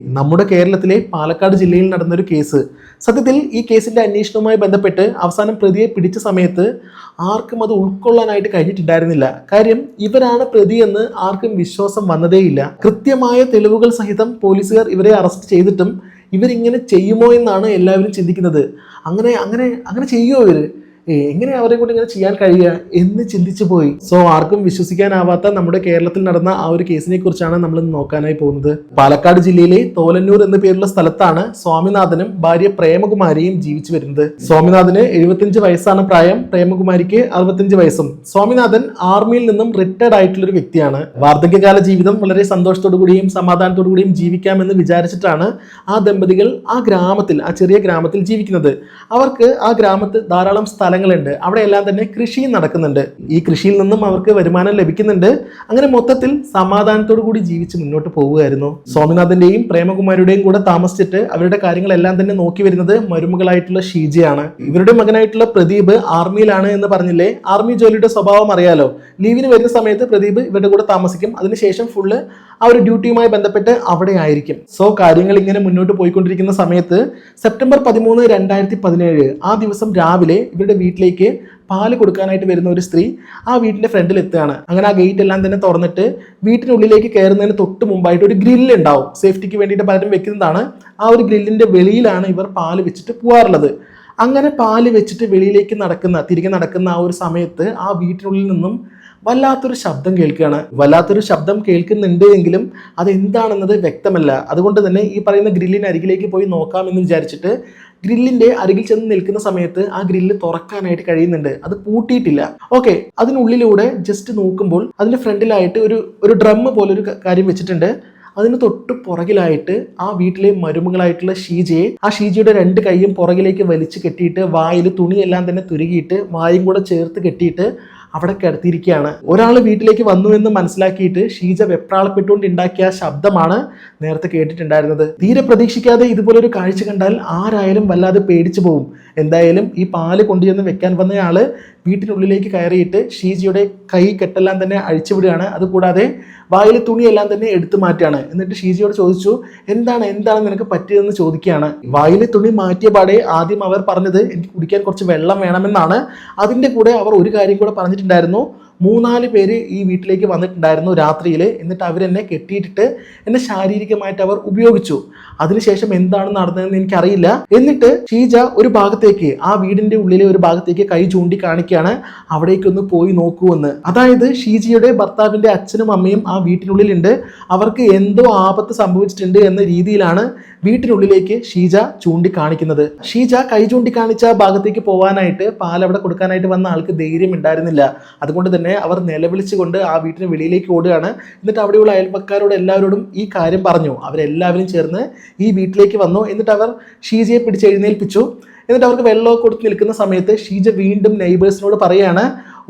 നമ്മുടെ കേരളത്തിലെ പാലക്കാട് ജില്ലയിൽ നടന്നൊരു കേസ്. സത്യത്തിൽ ഈ കേസിന്റെ അന്വേഷണവുമായി ബന്ധപ്പെട്ട് അവസാനം പ്രതിയെ പിടിച്ച സമയത്ത് ആർക്കും അത് ഉൾക്കൊള്ളാനായിട്ട് കഴിഞ്ഞിട്ടുണ്ടായിരുന്നില്ല. കാര്യം ഇവരാണ് പ്രതിയെന്ന് ആർക്കും വിശ്വാസം വന്നതേയില്ല. കൃത്യമായ തെളിവുകൾ സഹിതം പോലീസുകാർ ഇവരെ അറസ്റ്റ് ചെയ്തിട്ടും ഇവരിങ്ങനെ ചെയ്യുമോ എന്നാണ് എല്ലാവരും ചിന്തിക്കുന്നത്. അങ്ങനെ അങ്ങനെ അങ്ങനെ ചെയ്യുമോ ഇവർ? ഏ, എങ്ങനെ അവരെ കൊണ്ട് ഇങ്ങനെ ചെയ്യാൻ കഴിയുക എന്ന് ചിന്തിച്ചു പോയി. സോ ആർക്കും വിശ്വസിക്കാനാവാത്ത നമ്മുടെ കേരളത്തിൽ നടന്ന ആ ഒരു കേസിനെ കുറിച്ചാണ് നമ്മൾ നോക്കാനായി പോകുന്നത്. പാലക്കാട് ജില്ലയിലെ തോലന്നൂർ എന്ന പേരുള്ള സ്ഥലത്താണ് സ്വാമിനാഥനും ഭാര്യ പ്രേമകുമാരിയും ജീവിച്ചു വരുന്നത്. സ്വാമിനാഥന് എഴുപത്തിയഞ്ച് വയസ്സാണ് പ്രായം. പ്രേമകുമാരിക്ക് അറുപത്തിയഞ്ച് വയസ്സും. സ്വാമിനാഥൻ ആർമിയിൽ നിന്നും റിട്ടയർഡ് ആയിട്ടുള്ള ഒരു വ്യക്തിയാണ്. വാർദ്ധക്യകാല ജീവിതം വളരെ സന്തോഷത്തോടു കൂടിയും സമാധാനത്തോടു കൂടിയും ജീവിക്കാമെന്ന് വിചാരിച്ചിട്ടാണ് ആ ദമ്പതികൾ ആ ഗ്രാമത്തിൽ ആ ചെറിയ ഗ്രാമത്തിൽ ജീവിക്കുന്നത്. അവർക്ക് ആ ഗ്രാമത്ത് ധാരാളം സ്ഥലങ്ങളുണ്ട്. അവിടെയെല്ലാം തന്നെ കൃഷിയും നടക്കുന്നുണ്ട്. ഈ കൃഷിയിൽ നിന്നും അവർക്ക് വരുമാനം ലഭിക്കുന്നുണ്ട്. അങ്ങനെ മൊത്തത്തിൽ സമാധാനത്തോടു കൂടി ജീവിച്ച് മുന്നോട്ട് പോവുകയായിരുന്നു. സ്വാമിനാഥന്റെയും പ്രേമകുമാരിയുടെയും കൂടെ താമസിച്ചിട്ട് അവരുടെ കാര്യങ്ങളെല്ലാം തന്നെ നോക്കി വരുന്നത് മരുമകളായിട്ടുള്ള ഷീജയാണ്. ഇവരുടെ മകനായിട്ടുള്ള പ്രദീപ് ആർമിയിലാണ് എന്ന് പറഞ്ഞില്ലേ? ആർമി ജോലിയുടെ സ്വഭാവം അറിയാലോ. ലീവിന് വരുന്ന സമയത്ത് പ്രദീപ് ഇവരുടെ കൂടെ താമസിക്കും. അതിനുശേഷം ഫുള്ള് ആ ഒരു ഡ്യൂട്ടിയുമായി ബന്ധപ്പെട്ട് അവിടെ ആയിരിക്കും സോ കാര്യങ്ങൾ ഇങ്ങനെ മുന്നോട്ട് പോയിക്കൊണ്ടിരിക്കുന്ന സമയത്ത് സെപ്റ്റംബർ പതിമൂന്ന് രണ്ടായിരത്തി പതിനേഴ് ആ ദിവസം രാവിലെ ഇവരുടെ വീട്ടിലേക്ക് പാൽ കൊടുക്കാനായിട്ട് വരുന്ന ഒരു സ്ത്രീ ആ വീട്ടിന്റെ ഫ്രണ്ടിൽ എത്തുകയാണ്. അങ്ങനെ ആ ഗേറ്റ് എല്ലാം തന്നെ തുറന്നിട്ട് വീട്ടിനുള്ളിലേക്ക് കയറുന്നതിന് തൊട്ട് മുമ്പായിട്ട് ഒരു ഗ്രില്ല് ഉണ്ടാവും. സേഫ്റ്റിക്ക് വേണ്ടിയിട്ട് പലരും വെക്കുന്നതാണ്. ആ ഒരു ഗ്രില്ലിന്റെ വെളിയിലാണ് ഇവർ പാൽ വെച്ചിട്ട് പോകാറുള്ളത് അങ്ങനെ പാൽ വെച്ചിട്ട് വെളിയിലേക്ക് നടക്കുന്ന തിരികെ നടക്കുന്ന ആ ഒരു സമയത്ത് ആ വീട്ടിനുള്ളിൽ നിന്നും വല്ലാത്തൊരു ശബ്ദം കേൾക്കുകയാണ്. വല്ലാത്തൊരു ശബ്ദം കേൾക്കുന്നുണ്ട് എങ്കിലും അത് എന്താണെന്നത് വ്യക്തമല്ല. അതുകൊണ്ട് തന്നെ ഈ പറയുന്ന ഗ്രില്ലിന് അരികിലേക്ക് പോയി നോക്കാമെന്ന് വിചാരിച്ചിട്ട് ഗ്രില്ലിന്റെ അരികിൽ ചെന്ന് നിൽക്കുന്ന സമയത്ത് ആ ഗ്രില്ല് തുറക്കാനായിട്ട് കഴിയുന്നുണ്ട്. അത് പൂട്ടിയിട്ടില്ല. ഓക്കെ അതിനുള്ളിലൂടെ ജസ്റ്റ് നോക്കുമ്പോൾ അതിന്റെ ഫ്രണ്ടിലായിട്ട് ഒരു ഒരു ഡ്രം പോലെ ഒരു കാര്യം വെച്ചിട്ടുണ്ട്. അതിന് തൊട്ട് പുറകിലായിട്ട് ആ വീട്ടിലെ മരുമകളായിട്ടുള്ള ഷീജയെ ആ ഷീജയുടെ രണ്ട് കൈയും പുറകിലേക്ക് വലിച്ചു കെട്ടിയിട്ട് വായിൽ തുണിയെല്ലാം തന്നെ തുരുകിയിട്ട് വായും കൂടെ ചേർത്ത് കെട്ടിയിട്ട് അവിടെ കിടത്തിയിരിക്കുകയാണ്. ഒരാൾ വീട്ടിലേക്ക് വന്നു എന്ന് മനസ്സിലാക്കിയിട്ട് ഷീജ വെപ്രാളപ്പെട്ടുകൊണ്ട് ഉണ്ടാക്കിയ ശബ്ദമാണ് നേരത്തെ കേട്ടിട്ടുണ്ടായിരുന്നത്. തീരെ പ്രതീക്ഷിക്കാതെ ഇതുപോലൊരു കാഴ്ച കണ്ടാൽ ആരായാലും വല്ലാതെ പേടിച്ചു പോകും എന്തായാലും ഈ പാൽ കൊണ്ടുചെന്ന് വെക്കാൻ വന്നയാൾ വീട്ടിനുള്ളിലേക്ക് കയറിയിട്ട് ഷീജിയുടെ കൈ കെട്ടെല്ലാം തന്നെ അഴിച്ചുവിടുകയാണ് അതുകൂടാതെ വായിൽ തുണിയെല്ലാം തന്നെ എടുത്തു മാറ്റുകയാണ്. എന്നിട്ട് ഷീജിയോട് ചോദിച്ചു എന്താണ് എന്താണ് നിനക്ക് പറ്റിയതെന്ന് ചോദിക്കുകയാണ്? വായിൽ തുണി മാറ്റിയ പാടെ ആദ്യം അവർ പറഞ്ഞത് എനിക്ക് കുടിക്കാൻ കുറച്ച് വെള്ളം വേണമെന്നാണ്. അതിന്റെ കൂടെ അവർ ഒരു കാര്യം കൂടെ പറഞ്ഞിട്ടുണ്ടായിരുന്നു. മൂന്നാൽ പേര് ഈ വീട്ടിലേക്ക് വന്നിട്ടുണ്ടായിരുന്നു രാത്രിയിൽ എന്നിട്ട് അവരെന്നെ കെട്ടിയിട്ടിട്ട് എന്നെ ശാരീരികമായിട്ട് അവർ ഉപയോഗിച്ചു. അതിനുശേഷം എന്താണ് നടന്നതെന്ന് എനിക്കറിയില്ല. എന്നിട്ട് ഷീജ ഒരു ഭാഗത്തേക്ക് ആ വീടിന്റെ ഉള്ളിലെ ഒരു ഭാഗത്തേക്ക് കൈ ചൂണ്ടി കാണിക്കുകയാണ് അവിടേക്കൊന്ന് പോയി നോക്കുമെന്ന് അതായത് ഷീജയുടെ ഭർത്താവിന്റെ അച്ഛനും അമ്മയും ആ വീട്ടിനുള്ളിലുണ്ട്. അവർക്ക് എന്തോ ആപത്ത് സംഭവിച്ചിട്ടുണ്ട് എന്ന രീതിയിലാണ് വീട്ടിനുള്ളിലേക്ക് ഷീജ ചൂണ്ടിക്കാണിക്കുന്നത്. ഷീജ കൈ ചൂണ്ടിക്കാണിച്ച ഭാഗത്തേക്ക് പോകാനായിട്ട് പാൽ അവിടെ കൊടുക്കാനായിട്ട് വന്ന ആൾക്ക് ധൈര്യം ഉണ്ടായിരുന്നില്ല. അതുകൊണ്ട് തന്നെ അവർ നിലവിളിച്ചുകൊണ്ട് ആ വീട്ടിന് വെളിയിലേക്ക് ഓടുകയാണ്. എന്നിട്ട് അവിടെയുള്ള അയൽപ്പക്കാരോട് എല്ലാവരോടും ഈ കാര്യം പറഞ്ഞു. അവരെല്ലാവരും ചേർന്ന് ഈ വീട്ടിലേക്ക് വന്നു. എന്നിട്ട് അവർ ഷീജയെ പിടിച്ചെഴുന്നേൽപ്പിച്ചു എന്നിട്ട് അവർക്ക് വെള്ളമൊക്കെ കൊടുത്ത് നിൽക്കുന്ന സമയത്ത് ഷീജ വീണ്ടും നെയ്ബേഴ്സിനോട് പറയാണ്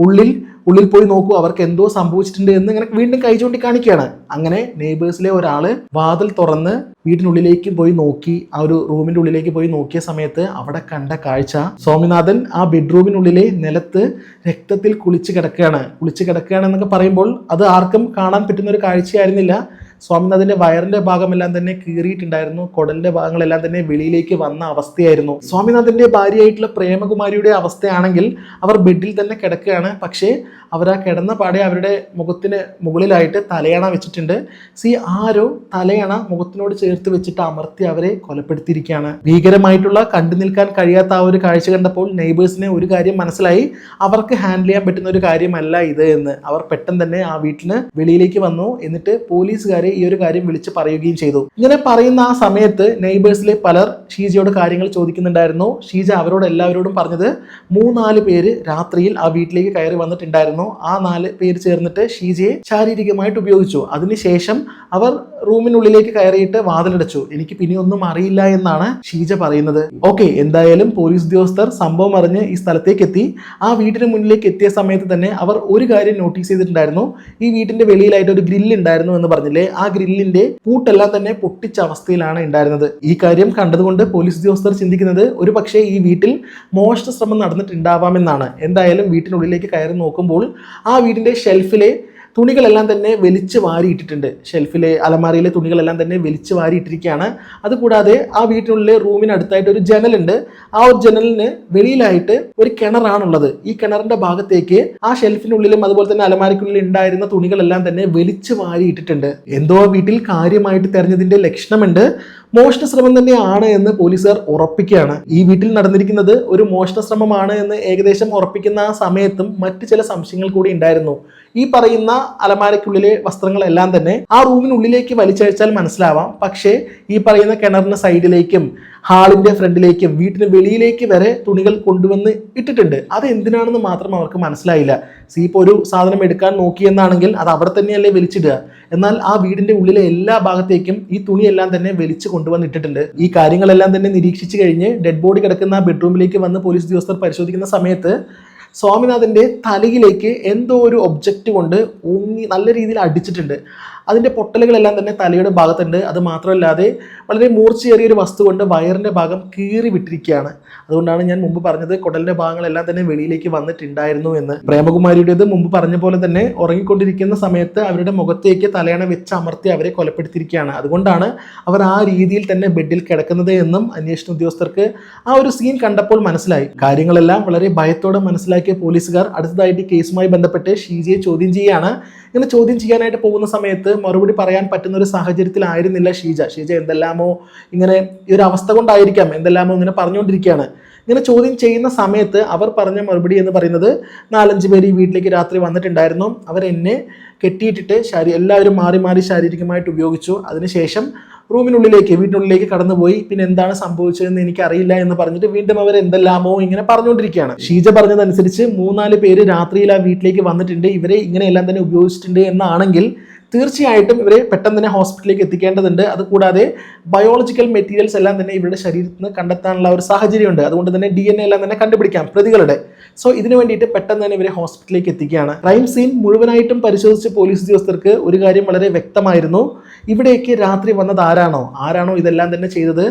ഉള്ളിൽ ഉള്ളിൽ പോയി നോക്കൂ അവർക്ക് എന്തോ സംഭവിച്ചിട്ടുണ്ട് എന്ന് ഇങ്ങനെ വീണ്ടും കൈ ചൂണ്ടി കാണിക്കുകയാണ്. അങ്ങനെ നെയ്ബേഴ്സിലെ ഒരാൾ വാതിൽ തുറന്ന് വീട്ടിനുള്ളിലേക്ക് പോയി നോക്കി ആ ഒരു റൂമിന്റെ ഉള്ളിലേക്ക് പോയി നോക്കിയ സമയത്ത് അവിടെ കണ്ട കാഴ്ച സ്വാമിനാഥൻ ആ ബെഡ്റൂമിനുള്ളിലെ നിലത്ത് രക്തത്തിൽ കുളിച്ച് കിടക്കുകയാണ്. കുളിച്ച് കിടക്കുകയാണെന്നൊക്കെ പറയുമ്പോൾ അത് ആർക്കും കാണാൻ പറ്റുന്ന ഒരു കാഴ്ചയായിരുന്നില്ല. സ്വാമിനാഥന്റെ വയറിന്റെ ഭാഗമെല്ലാം തന്നെ കീറിയിട്ടുണ്ടായിരുന്നു. കുടലിന്റെ ഭാഗങ്ങളെല്ലാം തന്നെ വെളിയിലേക്ക് വന്ന അവസ്ഥയായിരുന്നു. സ്വാമിനാഥന്റെ ഭാര്യയായിട്ടുള്ള പ്രേമകുമാരിയുടെ അവസ്ഥയാണെങ്കിൽ അവർ ബെഡിൽ തന്നെ കിടക്കുകയാണ്. പക്ഷേ അവർ ആ കിടന്ന പാടെ അവരുടെ മുഖത്തിന് മുകളിലായിട്ട് തലയണ വെച്ചിട്ടുണ്ട്. സി ആരോ തലയണ മുഖത്തിനോട് ചേർത്ത് വെച്ചിട്ട് അമർത്തി അവരെ കൊലപ്പെടുത്തിയിരിക്കുകയാണ്. ഭീകരമായിട്ടുള്ള കണ്ടു നിൽക്കാൻ കഴിയാത്ത ആ ഒരു കാഴ്ച കണ്ടപ്പോൾ നെയ്ബേഴ്സിന് ഒരു കാര്യം മനസ്സിലായി. അവർക്ക് ഹാൻഡിൽ ചെയ്യാൻ പറ്റുന്ന ഒരു കാര്യമല്ല ഇത് എന്ന്. അവർ പെട്ടെന്ന് തന്നെ ആ വീട്ടിന് വെളിയിലേക്ക് വന്നു. എന്നിട്ട് പോലീസുകാരെ ഈ ഒരു കാര്യം വിളിച്ച് പറയുകയും ചെയ്തു. ഇങ്ങനെ പറയുന്ന ആ സമയത്ത് നെയ്ബേഴ്സിലെ പലർ ഷീജയോട് കാര്യങ്ങൾ ചോദിക്കുന്നുണ്ടായിരുന്നു. ഷീജ അവരോട് എല്ലാവരോടും പറഞ്ഞത് മൂന്നാൽ പേര് രാത്രിയിൽ ആ വീട്ടിലേക്ക് കയറി വന്നിട്ടുണ്ടായിരുന്നു. ആ നാല് പേര് ചേർന്നിട്ട് ഷീജയെ ശാരീരികമായിട്ട് ഉപയോഗിച്ചു. അതിനുശേഷം അവർ റൂമിനുള്ളിലേക്ക് കയറിയിട്ട് വാതിലടച്ചു. എനിക്ക് പിന്നെ ഒന്നും അറിയില്ല എന്നാണ് ഷീജ പറയുന്നത്. ഓക്കെ എന്തായാലും പോലീസ് ഉദ്യോഗസ്ഥർ സംഭവം അറിഞ്ഞ് ഈ സ്ഥലത്തേക്ക് എത്തി ആ വീടിന് മുന്നിലേക്ക് എത്തിയ സമയത്ത് തന്നെ അവർ ഒരു കാര്യം നോട്ടീസ് ചെയ്തിട്ടുണ്ടായിരുന്നു. ഈ വീടിന്റെ വെളിയിലായിട്ട് ഒരു ഗ്രില്ല് ഉണ്ടായിരുന്നു എന്ന് പറഞ്ഞില്ലേ? ആ ഗ്രില്ലിന്റെ പൂട്ടെല്ലാം തന്നെ പൊട്ടിച്ച അവസ്ഥയിലാണ് ഉണ്ടായിരുന്നത്. ഈ കാര്യം കണ്ടതുകൊണ്ട് പോലീസ് ഉദ്യോഗസ്ഥർ ചിന്തിക്കുന്നത് ഒരു പക്ഷേ ഈ വീട്ടിൽ മോഷണ ശ്രമം നടന്നിട്ടുണ്ടാവാമെന്നാണ്. എന്തായാലും വീട്ടിനുള്ളിലേക്ക് കയറി നോക്കുമ്പോൾ ആ വീടിന്റെ ഷെൽഫിലെ തുണികളെല്ലാം തന്നെ വലിച്ചു വാരിയിട്ടിട്ടുണ്ട്. ഷെൽഫിലെ അലമാരയിലെ തുണികളെല്ലാം തന്നെ വലിച്ചു വാരിയിട്ടിരിക്കുകയാണ്. അതുകൂടാതെ ആ വീട്ടിനുള്ളിലെ റൂമിനടുത്തായിട്ട് ഒരു ജനലുണ്ട്. ആ ഒരു ജനലിന് വെളിയിലായിട്ട് ഒരു കിണറാണുള്ളത്. ഈ കിണറിന്റെ ഭാഗത്തേക്ക് ആ ഷെൽഫിനുള്ളിലും അതുപോലെ തന്നെ അലമാരിക്കുള്ളിൽ ഉണ്ടായിരുന്ന തുണികളെല്ലാം തന്നെ വലിച്ചു വാരിയിട്ടിട്ടുണ്ട്. എന്തോ വീട്ടിൽ കാര്യമായിട്ട് തെരഞ്ഞതിന്റെ ലക്ഷണമുണ്ട്. മോഷണ ശ്രമം തന്നെയാണ് എന്ന് പോലീസുകാർ ഉറപ്പിക്കുകയാണ്. ഈ വീട്ടിൽ നടന്നിരിക്കുന്നത് ഒരു മോഷണ ശ്രമമാണ് എന്ന് ഏകദേശം ഉറപ്പിക്കുന്ന ആ സമയത്തും മറ്റു ചില സംശയങ്ങൾ കൂടി ഉണ്ടായിരുന്നു. ഈ പറയുന്ന അലമാരയ്ക്കുള്ളിലെ വസ്ത്രങ്ങളെല്ലാം തന്നെ ആ റൂമിനുള്ളിലേക്ക് വലിച്ചഴിച്ചാൽ മനസ്സിലാവാം. പക്ഷേ ഈ പറയുന്ന കിണറിന് സൈഡിലേക്കും ഹാളിന്റെ ഫ്രണ്ടിലേക്കും വീട്ടിന് വെളിയിലേക്ക് വരെ തുണികൾ കൊണ്ടുവന്ന് ഇട്ടിട്ടുണ്ട്. അത് എന്തിനാണെന്ന് മാത്രം അവർക്ക് മനസ്സിലായില്ല. സി ഇപ്പോൾ ഒരു സാധനം എടുക്കാൻ നോക്കിയെന്നാണെങ്കിൽ അത് അവിടെ തന്നെയല്ലേ വലിച്ചിടുക. എന്നാൽ ആ വീടിന്റെ ഉള്ളിലെ എല്ലാ ഭാഗത്തേക്കും ഈ തുണിയെല്ലാം തന്നെ വലിച്ചു കൊണ്ടുവന്നിട്ടിട്ടുണ്ട് ഈ കാര്യങ്ങളെല്ലാം തന്നെ നിരീക്ഷിച്ചു കഴിഞ്ഞ് ഡെഡ് ബോഡി കിടക്കുന്ന ബെഡ്റൂമിലേക്ക് വന്ന് പോലീസ് ഉദ്യോഗസ്ഥർ പരിശോധിക്കുന്ന സമയത്ത് സ്വാമിനാഥന്റെ തലയിലേക്ക് എന്തോ ഒരു ഒബ്ജക്റ്റ് കൊണ്ട് ഊന്നി നല്ല രീതിയിൽ അടിച്ചിട്ടുണ്ട്. അതിന്റെ പൊട്ടലുകളെല്ലാം തന്നെ തലയുടെ ഭാഗത്തുണ്ട്. അത് മാത്രമല്ലാതെ വളരെ മൂർച്ചയേറിയ ഒരു വസ്തു കൊണ്ട് വയറിന്റെ ഭാഗം കീറി വിട്ടിരിക്കുകയാണ്. അതുകൊണ്ടാണ് ഞാൻ മുമ്പ് പറഞ്ഞത് കുടലിന്റെ ഭാഗങ്ങളെല്ലാം തന്നെ വെളിയിലേക്ക് വന്നിട്ടുണ്ടായിരുന്നു എന്ന്. പ്രേമകുമാരിയുടേത് മുമ്പ് പറഞ്ഞ പോലെ തന്നെ ഉറങ്ങിക്കൊണ്ടിരിക്കുന്ന സമയത്ത് അവരുടെ മുഖത്തേക്ക് തലയണ വെച്ച് അമർത്തി അവരെ കൊലപ്പെടുത്തിയിരിക്കുകയാണ്. അതുകൊണ്ടാണ് അവർ ആ രീതിയിൽ തന്നെ ബെഡിൽ കിടക്കുന്നത് എന്നും അന്വേഷണ ഉദ്യോഗസ്ഥർക്ക് ആ ഒരു സീൻ കണ്ടപ്പോൾ മനസ്സിലായി. കാര്യങ്ങളെല്ലാം വളരെ ഭയത്തോടെ മനസ്സിലാക്കിയ പോലീസുകാർ അടുത്തതായിട്ട് കേസുമായി ബന്ധപ്പെട്ട് ഷീജയെ ചോദ്യം ചെയ്യാണ്. ഇങ്ങനെ ചോദ്യം ചെയ്യാനായിട്ട് പോകുന്ന സമയത്ത് മറുപടി പറയാൻ പറ്റുന്ന ഒരു സാഹചര്യത്തിലായിരുന്നില്ല ഷീജ. ഷീജ എന്തെല്ലാമോ ഇങ്ങനെ ഈ ഒരു അവസ്ഥ കൊണ്ടായിരിക്കാം എന്തെല്ലാമോ ഇങ്ങനെ പറഞ്ഞുകൊണ്ടിരിക്കുകയാണ്. ഇങ്ങനെ ചോദ്യം ചെയ്യുന്ന സമയത്ത് അവർ പറഞ്ഞ മറുപടി എന്ന് പറയുന്നത് നാലഞ്ച് പേര് ഈ വീട്ടിലേക്ക് രാത്രി വന്നിട്ടുണ്ടായിരുന്നു. അവർ എന്നെ കെട്ടിയിട്ടിട്ട് ശാരീ എല്ലാവരും മാറി മാറി ശാരീരികമായിട്ട് ഉപയോഗിച്ചു. അതിനുശേഷം റൂമിനുള്ളിലേക്ക് വീട്ടിനുള്ളിലേക്ക് കടന്നുപോയി. പിന്നെ എന്താണ് സംഭവിച്ചതെന്ന് എനിക്ക് അറിയില്ല എന്ന് പറഞ്ഞിട്ട് വീണ്ടും അവർ എന്തെല്ലാമോ ഇങ്ങനെ പറഞ്ഞുകൊണ്ടിരിക്കുകയാണ്. ഷീജ പറഞ്ഞതനുസരിച്ച് മൂന്നാൽ പേര് രാത്രിയിൽ ആ വീട്ടിലേക്ക് വന്നിട്ടുണ്ട്. ഇവരെ ഇങ്ങനെയെല്ലാം തന്നെ ഉപയോഗിച്ചിട്ടുണ്ട് എന്നാണെങ്കിൽ തീർച്ചയായിട്ടും ഇവരെ പെട്ടെന്ന് തന്നെ ഹോസ്പിറ്റലിലേക്ക് എത്തിക്കേണ്ടതുണ്ട്. അതുകൂടാതെ ബയോളജിക്കൽ മെറ്റീരിയൽസ് എല്ലാം തന്നെ ഇവരുടെ ശരീരത്തിൽ നിന്ന് കണ്ടെത്താനുള്ള ഒരു സാഹചര്യമുണ്ട്. അതുകൊണ്ട് തന്നെ ഡി എൻ എ എല്ലാം തന്നെ കണ്ടുപിടിക്കാം പ്രതികളുടെ. സോ ഇതിനു വേണ്ടിയിട്ട് പെട്ടെന്ന് തന്നെ ഇവരെ ഹോസ്പിറ്റലിലേക്ക് എത്തിക്കുകയാണ്. ക്രൈം സീൻ മുഴുവനായിട്ടും പരിശോധിച്ച് പോലീസ് ഉദ്യോഗസ്ഥർക്ക് ഒരു കാര്യം വളരെ വ്യക്തമായിരുന്നു. ഇവിടേക്ക് രാത്രി വന്നത് ആരാണോ? ആരാണോ ഇതെല്ലാം തന്നെ ചെയ്തത്?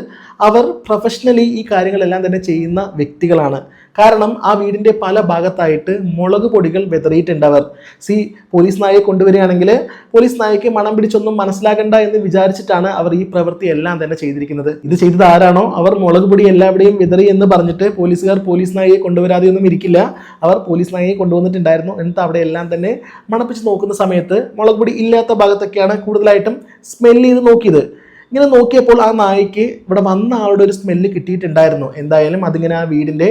അവർ പ്രൊഫഷണലി ഈ കാര്യങ്ങളെല്ലാം തന്നെ ചെയ്യുന്ന വ്യക്തികളാണ്. കാരണം ആ വീടിന്റെ പല ഭാഗത്തായിട്ട് മുളക് പൊടികൾ വെതറിയിട്ടുണ്ട് അവർ. സി പോലീസ് നായയെ കൊണ്ടുവരികയാണെങ്കിൽ പോലീസ് നായയ്ക്ക് മണം പിടിച്ചൊന്നും മനസ്സിലാകണ്ട എന്ന് വിചാരിച്ചിട്ടാണ് അവർ ഈ പ്രവൃത്തി എല്ലാം തന്നെ ചെയ്തിരിക്കുന്നത്. ഇത് ചെയ്തത് ആരാണോ? അവർ മുളക് പൊടി എല്ലാവിടെയും വിതറി എന്ന് പറഞ്ഞിട്ട് പോലീസുകാർ പോലീസ് നായയെ കൊണ്ടുവരാതെ ഒന്നും ഇരിക്കില്ല. അവർ പോലീസ് നായയെ കൊണ്ടുവന്നിട്ടുണ്ടായിരുന്നു. എന്നിട്ട് അവിടെ എല്ലാം തന്നെ മണപ്പിച്ച് നോക്കുന്ന സമയത്ത് മുളക് പൊടി ഇല്ലാത്ത ഭാഗത്തൊക്കെയാണ് കൂടുതലായിട്ടും സ്മെല്ല് ചെയ്ത് നോക്കിയത്. ഇങ്ങനെ നോക്കിയപ്പോൾ ആ നായയ്ക്ക് ഇവിടെ വന്ന ആളുടെ ഒരു സ്മെല്ല് കിട്ടിയിട്ടുണ്ടായിരുന്നു. എന്തായാലും അതിങ്ങനെ ആ വീടിന്റെ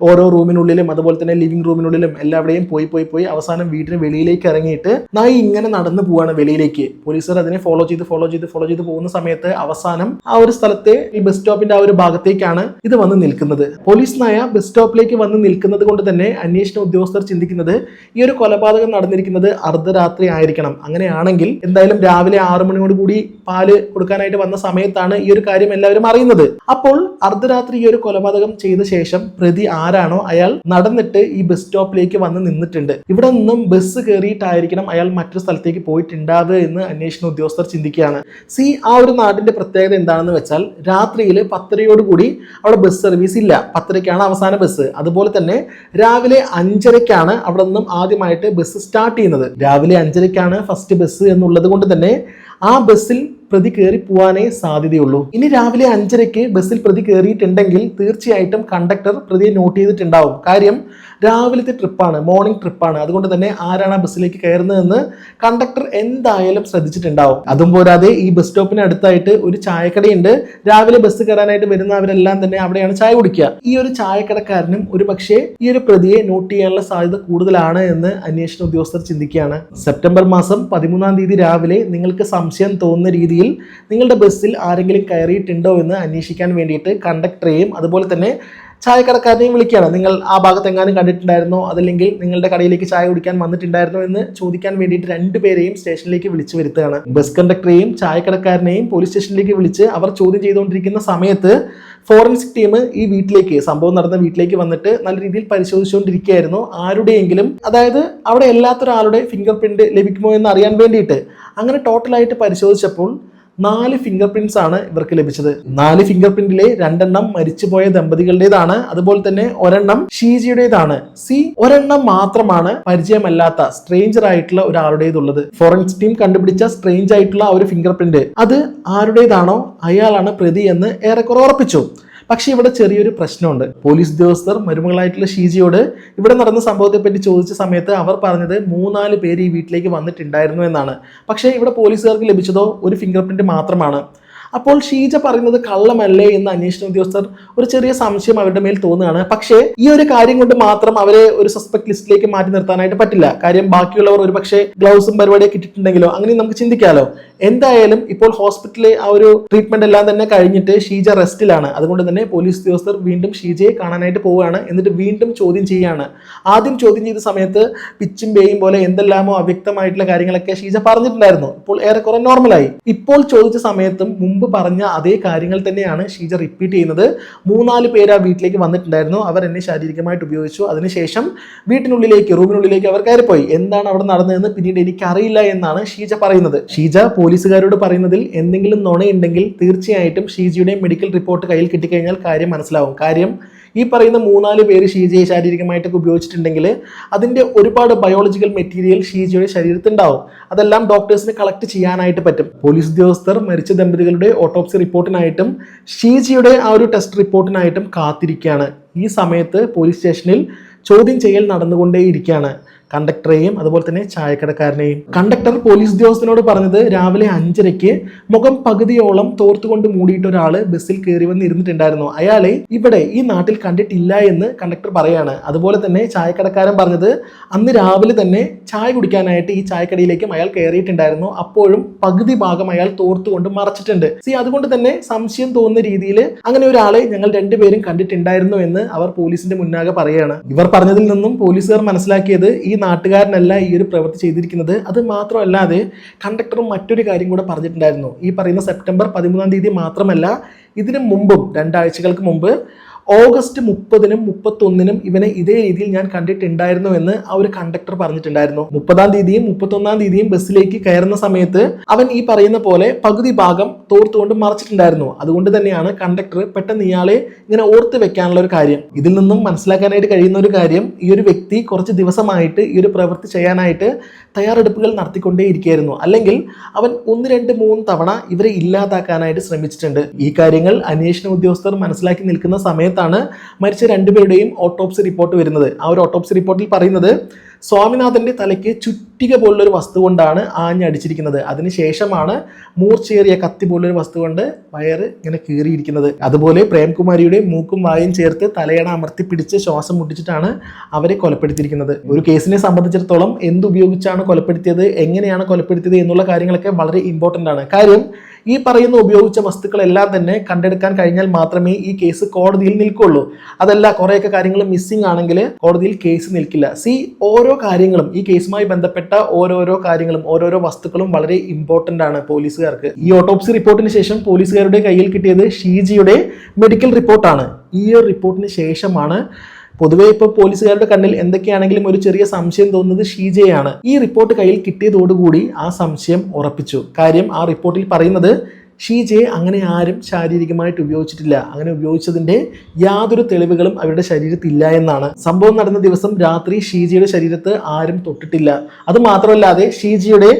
ഓരോ റൂമിനുള്ളിലും അതുപോലെ തന്നെ ലിവിംഗ് റൂമിനുള്ളിലും എല്ലാവിടെയും പോയി പോയി പോയി അവസാനം വീടിന് വെളിയിലേക്ക് ഇറങ്ങിയിട്ട് നായി ഇങ്ങനെ നടന്നു പോവാണ് വെളിയിലേക്ക്. പോലീസുകാർ അതിനെ ഫോളോ ചെയ്ത് ഫോളോ ചെയ്ത് ഫോളോ ചെയ്ത് പോകുന്ന സമയത്ത് അവസാനം ആ ഒരു സ്ഥലത്തെ ഈ ബസ് സ്റ്റോപ്പിന്റെ ആ ഒരു ഭാഗത്തേക്കാണ് ഇത് വന്ന് നിൽക്കുന്നത്. പോലീസ് നായ ബസ് സ്റ്റോപ്പിലേക്ക് വന്ന് നിൽക്കുന്നത് കൊണ്ട് തന്നെ അന്വേഷണ ഉദ്യോഗസ്ഥർ ചിന്തിക്കുന്നത് ഈ ഒരു കൊലപാതകം നടന്നിരിക്കുന്നത് അർദ്ധരാത്രി ആയിരിക്കണം. അങ്ങനെയാണെങ്കിൽ എന്തായാലും രാവിലെ ആറു മണിയോട് കൂടി പാൽ കൊടുക്കാനായിട്ട് വന്ന സമയത്താണ് ഈ ഒരു കാര്യം എല്ലാവരും അറിയുന്നത്. അപ്പോൾ അർദ്ധരാത്രി ഈ ഒരു കൊലപാതകം ചെയ്ത ശേഷം പ്രതി ആരാണോ അയാൾ നടന്നിട്ട് ഈ ബസ് സ്റ്റോപ്പിലേക്ക് വന്ന് നിന്നിട്ടുണ്ട്. ഇവിടെ നിന്നും ബസ് കയറിയിട്ടായിരിക്കണം അയാൾ മറ്റൊരു സ്ഥലത്തേക്ക് പോയിട്ടുണ്ടാവുക എന്ന് അന്വേഷണ ഉദ്യോഗസ്ഥർ ചിന്തിക്കുകയാണ്. സി ആ ഒരു നാടിന്റെ പ്രത്യേകത എന്താണെന്ന് വെച്ചാൽ രാത്രിയിൽ പത്തരയോടുകൂടി അവിടെ ബസ് സർവീസ് ഇല്ല. പത്തരയ്ക്കാണ് അവസാന ബസ് അതുപോലെ തന്നെ രാവിലെ അഞ്ചരയ്ക്കാണ് അവിടെ നിന്നും ആദ്യമായിട്ട് ബസ് സ്റ്റാർട്ട് ചെയ്യുന്നത്. രാവിലെ അഞ്ചരയ്ക്കാണ് ഫസ്റ്റ് ബസ് എന്നുള്ളത് കൊണ്ട് തന്നെ ആ ബസ്സിൽ പ്രതി കയറി പോവാനേ സാധ്യതയുള്ളൂ. ഇനി രാവിലെ അഞ്ചരയ്ക്ക് ബസ്സിൽ പ്രതി കയറിയിട്ടുണ്ടെങ്കിൽ തീർച്ചയായിട്ടും കണ്ടക്ടർ പ്രതിയെ നോട്ട് ചെയ്തിട്ടുണ്ടാവും. കാര്യം രാവിലത്തെ ട്രിപ്പാണ് മോർണിംഗ് ട്രിപ്പാണ് അതുകൊണ്ട് തന്നെ ആരാണ് ആ ബസ്സിലേക്ക് കയറുന്നതെന്ന് കണ്ടക്ടർ എന്തായാലും ശ്രദ്ധിച്ചിട്ടുണ്ടാവും. അതും പോരാതെ ഈ ബസ് സ്റ്റോപ്പിന് അടുത്തായിട്ട് ഒരു ചായക്കടയുണ്ട്. രാവിലെ ബസ് കയറാനായിട്ട് വരുന്നവരെല്ലാം തന്നെ അവിടെയാണ് ചായ കുടിക്കുക. ഈ ഒരു ചായക്കടക്കാരനും ഒരു പക്ഷേ ഈ ഒരു പ്രതിയെ നോട്ട് ചെയ്യാനുള്ള സാധ്യത കൂടുതലാണ് എന്ന് അന്വേഷണ ഉദ്യോഗസ്ഥർ ചിന്തിക്കുകയാണ്. സെപ്റ്റംബർ മാസം പതിമൂന്നാം തീയതി രാവിലെ നിങ്ങൾക്ക് സംശയം തോന്നുന്ന രീതിയിൽ നിങ്ങളുടെ ബസ്സിൽ ആരെങ്കിലും കയറിയിട്ടുണ്ടോ എന്ന് അന്വേഷിക്കാൻ വേണ്ടിയിട്ട് കണ്ടക്ടറെയും അതുപോലെ തന്നെ ചായക്കടക്കാരനെയും വിളിക്കുകയാണ്. നിങ്ങൾ ആ ഭാഗത്ത് എങ്ങാനും കണ്ടിട്ടുണ്ടായിരുന്നോ? അതല്ലെങ്കിൽ നിങ്ങളുടെ കടയിലേക്ക് ചായ കുടിക്കാൻ വന്നിട്ടുണ്ടായിരുന്നോ എന്ന് ചോദിക്കാൻ വേണ്ടിയിട്ട് രണ്ടുപേരെയും സ്റ്റേഷനിലേക്ക് വിളിച്ചു വരുത്തുകയാണ്. ബസ് കണ്ടക്ടറെയും ചായക്കടക്കാരനെയും പോലീസ് സ്റ്റേഷനിലേക്ക് വിളിച്ച് അവർ ചോദ്യം ചെയ്തുകൊണ്ടിരിക്കുന്ന സമയത്ത് ഫോറൻസിക് ടീം ഈ വീട്ടിലേക്ക് സംഭവം നടന്ന വീട്ടിലേക്ക് വന്നിട്ട് നല്ല രീതിയിൽ പരിശോധിച്ചുകൊണ്ടിരിക്കുകയായിരുന്നു. ആരുടെയെങ്കിലും അതായത് അവിടെ എല്ലാത്തൊരാളുടെ ഫിംഗർ പ്രിന്റ് ലഭിക്കുമോ എന്ന് അറിയാൻ വേണ്ടിയിട്ട്. അങ്ങനെ ടോട്ടലായിട്ട് പരിശോധിച്ചപ്പോൾ നാല് ഫിംഗർ പ്രിന്റ്സ് ആണ് ഇവർക്ക് ലഭിച്ചത്. നാല് ഫിംഗർ പ്രിന്റിലെ രണ്ടെണ്ണം മരിച്ചുപോയ ദമ്പതികളുടേതാണ്. അതുപോലെ തന്നെ ഒരെണ്ണം ഷീജിയുടേതാണ്. സി ഒരെണ്ണം മാത്രമാണ് പരിചയമല്ലാത്ത സ്ട്രേഞ്ചർ ആയിട്ടുള്ള ഒരാളുടേതുള്ളത്. ഫോറൻസിക് ടീം കണ്ടുപിടിച്ച സ്ട്രേഞ്ച് ആയിട്ടുള്ള ഒരു ഫിംഗർ പ്രിന്റ് അത് ആരുടേതാണോ? അയാളാണ് പ്രതി എന്ന് ഏറെക്കുറെ ഉറപ്പിച്ചു. പക്ഷേ ഇവിടെ ചെറിയൊരു പ്രശ്നമുണ്ട്. പോലീസ് ഉദ്യോഗസ്ഥർ മരുമകളായിട്ടുള്ള ഷീജിയോട് ഇവിടെ നടന്ന സംഭവത്തെ പറ്റി ചോദിച്ച സമയത്ത് അവർ പറഞ്ഞത് മൂന്നാൽ പേര് ഈ വീട്ടിലേക്ക് വന്നിട്ടുണ്ടായിരുന്നു എന്നാണ്. പക്ഷേ ഇവിടെ പോലീസുകാർക്ക് ലഭിച്ചതോ ഒരു ഫിംഗർ പ്രിന്റ് മാത്രമാണ്. അപ്പോൾ ഷീജ പറയുന്നത് കള്ളമല്ലേ എന്ന് അന്വേഷണ ഉദ്യോഗസ്ഥർ ഒരു ചെറിയ സംശയം അവരുടെ മേൽ തോന്നുകയാണ്. പക്ഷേ ഈ ഒരു കാര്യം കൊണ്ട് മാത്രം അവരെ ഒരു സസ്പെക്ട് ലിസ്റ്റിലേക്ക് മാറ്റി നിർത്താനായിട്ട് പറ്റില്ല. കാര്യം ബാക്കിയുള്ളവർ ഒരു പക്ഷേ ഗ്ലൗസും പരിപാടിയൊക്കെ ഇട്ടിട്ടുണ്ടെങ്കിലോ? അങ്ങനെ നമുക്ക് ചിന്തിക്കാലോ? എന്തായാലും ഇപ്പോൾ ഹോസ്പിറ്റലിലെ ആ ഒരു ട്രീറ്റ്മെന്റ് എല്ലാം തന്നെ കഴിഞ്ഞിട്ട് ഷീജ റെസ്റ്റിലാണ് അതുകൊണ്ട് തന്നെ പോലീസ് ഉദ്യോഗസ്ഥർ വീണ്ടും ഷീജയെ കാണാനായിട്ട് പോവുകയാണ്. എന്നിട്ട് വീണ്ടും ചോദ്യം ചെയ്യുകയാണ്. ആദ്യം ചോദ്യം ചെയ്ത സമയത്ത് പിച്ചും പേയും പോലെ എന്തെല്ലാമോ അവ്യക്തമായിട്ടുള്ള കാര്യങ്ങളൊക്കെ ഷീജ പറഞ്ഞിട്ടുണ്ടായിരുന്നു. ഇപ്പോൾ ഏറെക്കുറെ നോർമലായി ഇപ്പോൾ ചോദിച്ച സമയത്തും മുമ്പ് പറഞ്ഞ അതേ കാര്യങ്ങൾ തന്നെയാണ് ഷീജ റിപ്പീറ്റ് ചെയ്യുന്നത്. മൂന്നാൽ പേര് ആ വീട്ടിലേക്ക് വന്നിട്ടുണ്ടായിരുന്നു. അവർ എന്നെ ശാരീരികമായിട്ട് ഉപയോഗിച്ചു. അതിനുശേഷം വീട്ടിനുള്ളിലേക്ക് റൂമിനുള്ളിലേക്ക് അവർ കയറിപ്പോയി. എന്താണ് അവിടെ നടന്നതെന്ന് പിന്നീട് എനിക്കറിയില്ല എന്നാണ് ഷീജ പറയുന്നത്. ഷീജ പോലീസുകാരോട് പറയുന്നതിൽ എന്തെങ്കിലും നുണയുണ്ടെങ്കിൽ തീർച്ചയായിട്ടും ഷീജിയുടെ മെഡിക്കൽ റിപ്പോർട്ട് കയ്യിൽ കിട്ടിക്കഴിഞ്ഞാൽ കാര്യം മനസ്സിലാവും. കാര്യം ഈ പറയുന്ന മൂന്നാൽ പേര് ഷീജിയെ ശാരീരികമായിട്ടൊക്കെ ഉപയോഗിച്ചിട്ടുണ്ടെങ്കിൽ അതിന്റെ ഒരുപാട് ബയോളജിക്കൽ മെറ്റീരിയൽ ഷീജിയുടെ ശരീരത്തുണ്ടാവും അതെല്ലാം ഡോക്ടേഴ്സിന് കളക്ട് ചെയ്യാനായിട്ട് പറ്റും. പോലീസ് ഉദ്യോഗസ്ഥർ മരിച്ച ദമ്പതികളുടെ ഓട്ടോപ്സി റിപ്പോർട്ടിനായിട്ടും ഷീജിയുടെ ആ ഒരു ടെസ്റ്റ് റിപ്പോർട്ടിനായിട്ടും കാത്തിരിക്കുകയാണ്. ഈ സമയത്ത് പോലീസ് സ്റ്റേഷനിൽ ചോദ്യം ചെയ്യൽ നടന്നുകൊണ്ടേയിരിക്കുകയാണ്. കണ്ടക്ടറെയും അതുപോലെ തന്നെ ചായക്കടക്കാരനെയും. കണ്ടക്ടർ പോലീസ് ഉദ്യോഗസ്ഥനോട് പറഞ്ഞത് രാവിലെ അഞ്ചരയ്ക്ക് മുഖം പകുതിയോളം തോർത്തുകൊണ്ട് മൂടിയിട്ട് ഒരാൾ ബസ്സിൽ കയറി വന്ന് ഇരുന്നിട്ടുണ്ടായിരുന്നു അയാളെ ഇവിടെ ഈ നാട്ടിൽ കണ്ടിട്ടില്ല എന്ന് കണ്ടക്ടർ പറയാണ്. അതുപോലെ തന്നെ ചായക്കടക്കാരൻ പറഞ്ഞത് അന്ന് രാവിലെ തന്നെ ചായ കുടിക്കാനായിട്ട് ഈ ചായക്കടയിലേക്കും അയാൾ കയറിയിട്ടുണ്ടായിരുന്നു അപ്പോഴും പകുതി ഭാഗം അയാൾ തോർത്തുകൊണ്ട് മറച്ചിട്ടുണ്ട്. സി അതുകൊണ്ട് തന്നെ സംശയം തോന്നുന്ന രീതിയിൽ അങ്ങനെ ഒരാളെ ഞങ്ങൾ രണ്ടുപേരും കണ്ടിട്ടുണ്ടായിരുന്നു എന്ന് അവർ പോലീസിന്റെ മുന്നാകെ പറയാണ്. ഇവർ പറഞ്ഞതിൽ നിന്നും പോലീസുകാർ മനസ്സിലാക്കിയത് ഈ നാട്ടുകാരനല്ല ഈ ഒരു പ്രവൃത്തി ചെയ്തിരിക്കുന്നത്. അത് മാത്രമല്ലാതെ കണ്ടക്ടർ മറ്റൊരു കാര്യം കൂടെ പറഞ്ഞിട്ടുണ്ടായിരുന്നു. ഈ പറയുന്ന സെപ്റ്റംബർ പതിമൂന്നാം തീയതി മാത്രമല്ല ഇതിനു മുമ്പും രണ്ടാഴ്ചകൾക്ക് മുമ്പ് ഓഗസ്റ്റ് മുപ്പതിനും മുപ്പത്തൊന്നിനും ഇവനെ ഇതേ രീതിയിൽ ഞാൻ കണ്ടിട്ടുണ്ടായിരുന്നു എന്ന് ആ ഒരു കണ്ടക്ടർ പറഞ്ഞിട്ടുണ്ടായിരുന്നു. മുപ്പതാം തീയതിയും മുപ്പത്തൊന്നാം തീയതിയും ബസ്സിലേക്ക് കയറുന്ന സമയത്ത് അവൻ ഈ പറയുന്ന പോലെ പകുതി ഭാഗം തോർത്തുകൊണ്ട് മറച്ചിട്ടുണ്ടായിരുന്നു. അതുകൊണ്ട് തന്നെയാണ് കണ്ടക്ടർ പെട്ടെന്ന് ഇയാളെ ഇങ്ങനെ ഓർത്ത് വെക്കാനുള്ള ഒരു കാര്യം. ഇതിൽ നിന്നും മനസ്സിലാക്കാനായിട്ട് കഴിയുന്ന ഒരു കാര്യം ഈ ഒരു വ്യക്തി കുറച്ച് ദിവസമായിട്ട് ഈ ഒരു പ്രവൃത്തി ചെയ്യാനായിട്ട് തയ്യാറെടുപ്പുകൾ നടത്തിക്കൊണ്ടേയിരിക്കുകയായിരുന്നു അല്ലെങ്കിൽ അവൻ ഒന്ന് രണ്ട് മൂന്ന് തവണ ഇവരെ ഇല്ലാതാക്കാനായിട്ട് ശ്രമിച്ചിട്ടുണ്ട്. ഈ കാര്യങ്ങൾ അന്വേഷണ ഉദ്യോഗസ്ഥർ മനസ്സിലാക്കി നിൽക്കുന്ന സമയത്താണ് മരിച്ച രണ്ടുപേരുടെയും ഓട്ടോപ്സി റിപ്പോർട്ട് വരുന്നത്. ആ ഒരു ഓട്ടോപ്സി റിപ്പോർട്ടിൽ പറയുന്നത് സ്വാമിനാഥന്റെ തലയ്ക്ക് ചുറ്റിക പോലുള്ളൊരു വസ്തു കൊണ്ടാണ് ആഞ്ഞടിച്ചിരിക്കുന്നത് അതിനുശേഷമാണ് മൂർച്ചയേറിയ കത്തി പോലുള്ളൊരു വസ്തു കൊണ്ട് വയറ് ഇങ്ങനെ കീറിയിരിക്കുന്നത്. അതുപോലെ പ്രേംകുമാരിയുടെ മൂക്കും വായും ചേർത്ത് തലയണ അമർത്തി പിടിച്ച് ശ്വാസം മുട്ടിച്ചിട്ടാണ് അവരെ കൊലപ്പെടുത്തിയിരിക്കുന്നത്. ഒരു കേസിനെ സംബന്ധിച്ചിടത്തോളം എന്തുപയോഗിച്ചാണ് കൊലപ്പെടുത്തിയത് എങ്ങനെയാണ് കൊലപ്പെടുത്തിയത് എന്നുള്ള കാര്യങ്ങളൊക്കെ വളരെ ഇമ്പോർട്ടന്റ് ആണ്. കാര്യം ഈ പറയുന്ന ഉപയോഗിച്ച വസ്തുക്കളെല്ലാം തന്നെ കണ്ടെടുക്കാൻ കഴിഞ്ഞാൽ മാത്രമേ ഈ കേസ് കോടതിയിൽ നിൽക്കുള്ളൂ. അതല്ല കുറേയൊക്കെ കാര്യങ്ങൾ മിസ്സിംഗ് ആണെങ്കിൽ കോടതിയിൽ കേസ് നിൽക്കില്ല. സി ഓരോ കാര്യങ്ങളും ഈ കേസുമായി ബന്ധപ്പെട്ട ഓരോരോ കാര്യങ്ങളും ഓരോരോ വസ്തുക്കളും വളരെ ഇമ്പോർട്ടന്റ് ആണ് പോലീസുകാർക്ക്. ഈ ഓട്ടോപ്സി റിപ്പോർട്ടിന് ശേഷം പോലീസുകാരുടെ കയ്യിൽ കിട്ടിയത് ഷീജിയുടെ മെഡിക്കൽ റിപ്പോർട്ടാണ് ഈ ഒരു റിപ്പോർട്ടിന് ശേഷമാണ് പൊതുവെ ഇപ്പോൾ പോലീസുകാരുടെ കണ്ണിൽ എന്തൊക്കെയാണെങ്കിലും ഒരു ചെറിയ സംശയം തോന്നുന്നത് ഷീജയാണ്. ഈ റിപ്പോർട്ട് കയ്യിൽ കിട്ടിയതോടുകൂടി ആ സംശയം ഉറപ്പിച്ചു. കാര്യം ആ റിപ്പോർട്ടിൽ പറയുന്നത് ഷീജയെ അങ്ങനെ ആരും ശാരീരികമായിട്ട് ഉപയോഗിച്ചിട്ടില്ല. അങ്ങനെ ഉപയോഗിച്ചതിന്റെ യാതൊരു തെളിവുകളും അവരുടെ ശരീരത്തിൽ ഇല്ല എന്നാണ്. സംഭവം നടന്ന ദിവസം രാത്രി ഷീജയുടെ ശരീരത്ത് ആരും തൊട്ടിട്ടില്ല. അത് മാത്രമല്ലാതെ ഷീജയുടെ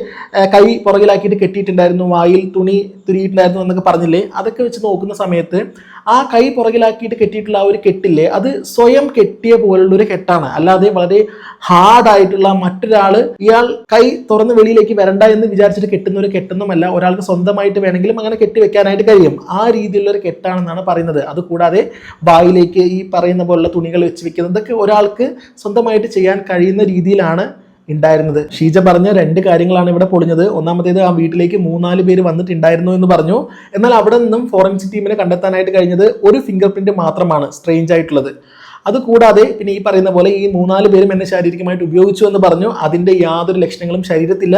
കൈ പുറകിലാക്കിയിട്ട് കെട്ടിയിട്ടുണ്ടായിരുന്നു വായിൽ തുണി തുരിയിട്ടുണ്ടായിരുന്നു എന്നൊക്കെ പറഞ്ഞില്ലേ? അതൊക്കെ വെച്ച് നോക്കുന്ന സമയത്ത് ആ കൈ പുറകിലാക്കിയിട്ട് കെട്ടിയിട്ടുള്ള ആ ഒരു കെട്ടില്ലേ അത് സ്വയം കെട്ടിയ പോലുള്ള ഒരു കെട്ടാണ്. അല്ലാതെ വളരെ ഹാർഡായിട്ടുള്ള മറ്റൊരാൾ ഇയാൾ കൈ തുറന്ന് വെളിയിലേക്ക് വരണ്ട എന്ന് വിചാരിച്ചിട്ട് കെട്ടുന്ന ഒരു കെട്ടൊന്നുമല്ല. ഒരാൾക്ക് സ്വന്തമായിട്ട് വേണമെങ്കിലും അങ്ങനെ കെട്ടി വെക്കാനായിട്ട് കഴിയും. ആ രീതിയിലുള്ള ഒരു കെട്ടാണെന്നാണ് പറയുന്നത്. അതുകൂടാതെ വായിലേക്ക് ഈ പറയുന്ന പോലുള്ള തുണികൾ വെച്ച് വെക്കുന്നത് ഇതൊക്കെ ഒരാൾക്ക് സ്വന്തമായിട്ട് ചെയ്യാൻ കഴിയുന്ന രീതിയിലാണ് ഉണ്ടായിരുന്നത്. ഷീജ പറഞ്ഞ രണ്ട് കാര്യങ്ങളാണ് ഇവിടെ പൊളിഞ്ഞത്. ഒന്നാമത്തേത് ആ വീട്ടിലേക്ക് മൂന്നാൽ പേര് വന്നിട്ടുണ്ടായിരുന്നു എന്ന് പറഞ്ഞു. എന്നാൽ അവിടെ നിന്നും ഫോറൻസിക് ടീമിനെ കണ്ടെത്താനായിട്ട് കഴിഞ്ഞത് ഒരു ഫിംഗർ പ്രിന്റ് മാത്രമാണ് സ്ട്രേഞ്ച് ആയിട്ടുള്ളത്. അതുകൂടാതെ പിന്നെ ഈ പറയുന്ന പോലെ ഈ മൂന്നാൽ പേരും എന്നെ ശാരീരികമായിട്ട് ഉപയോഗിച്ചു എന്ന് പറഞ്ഞു. അതിന്റെ യാതൊരു ലക്ഷണങ്ങളും ശരീരത്തില്ല.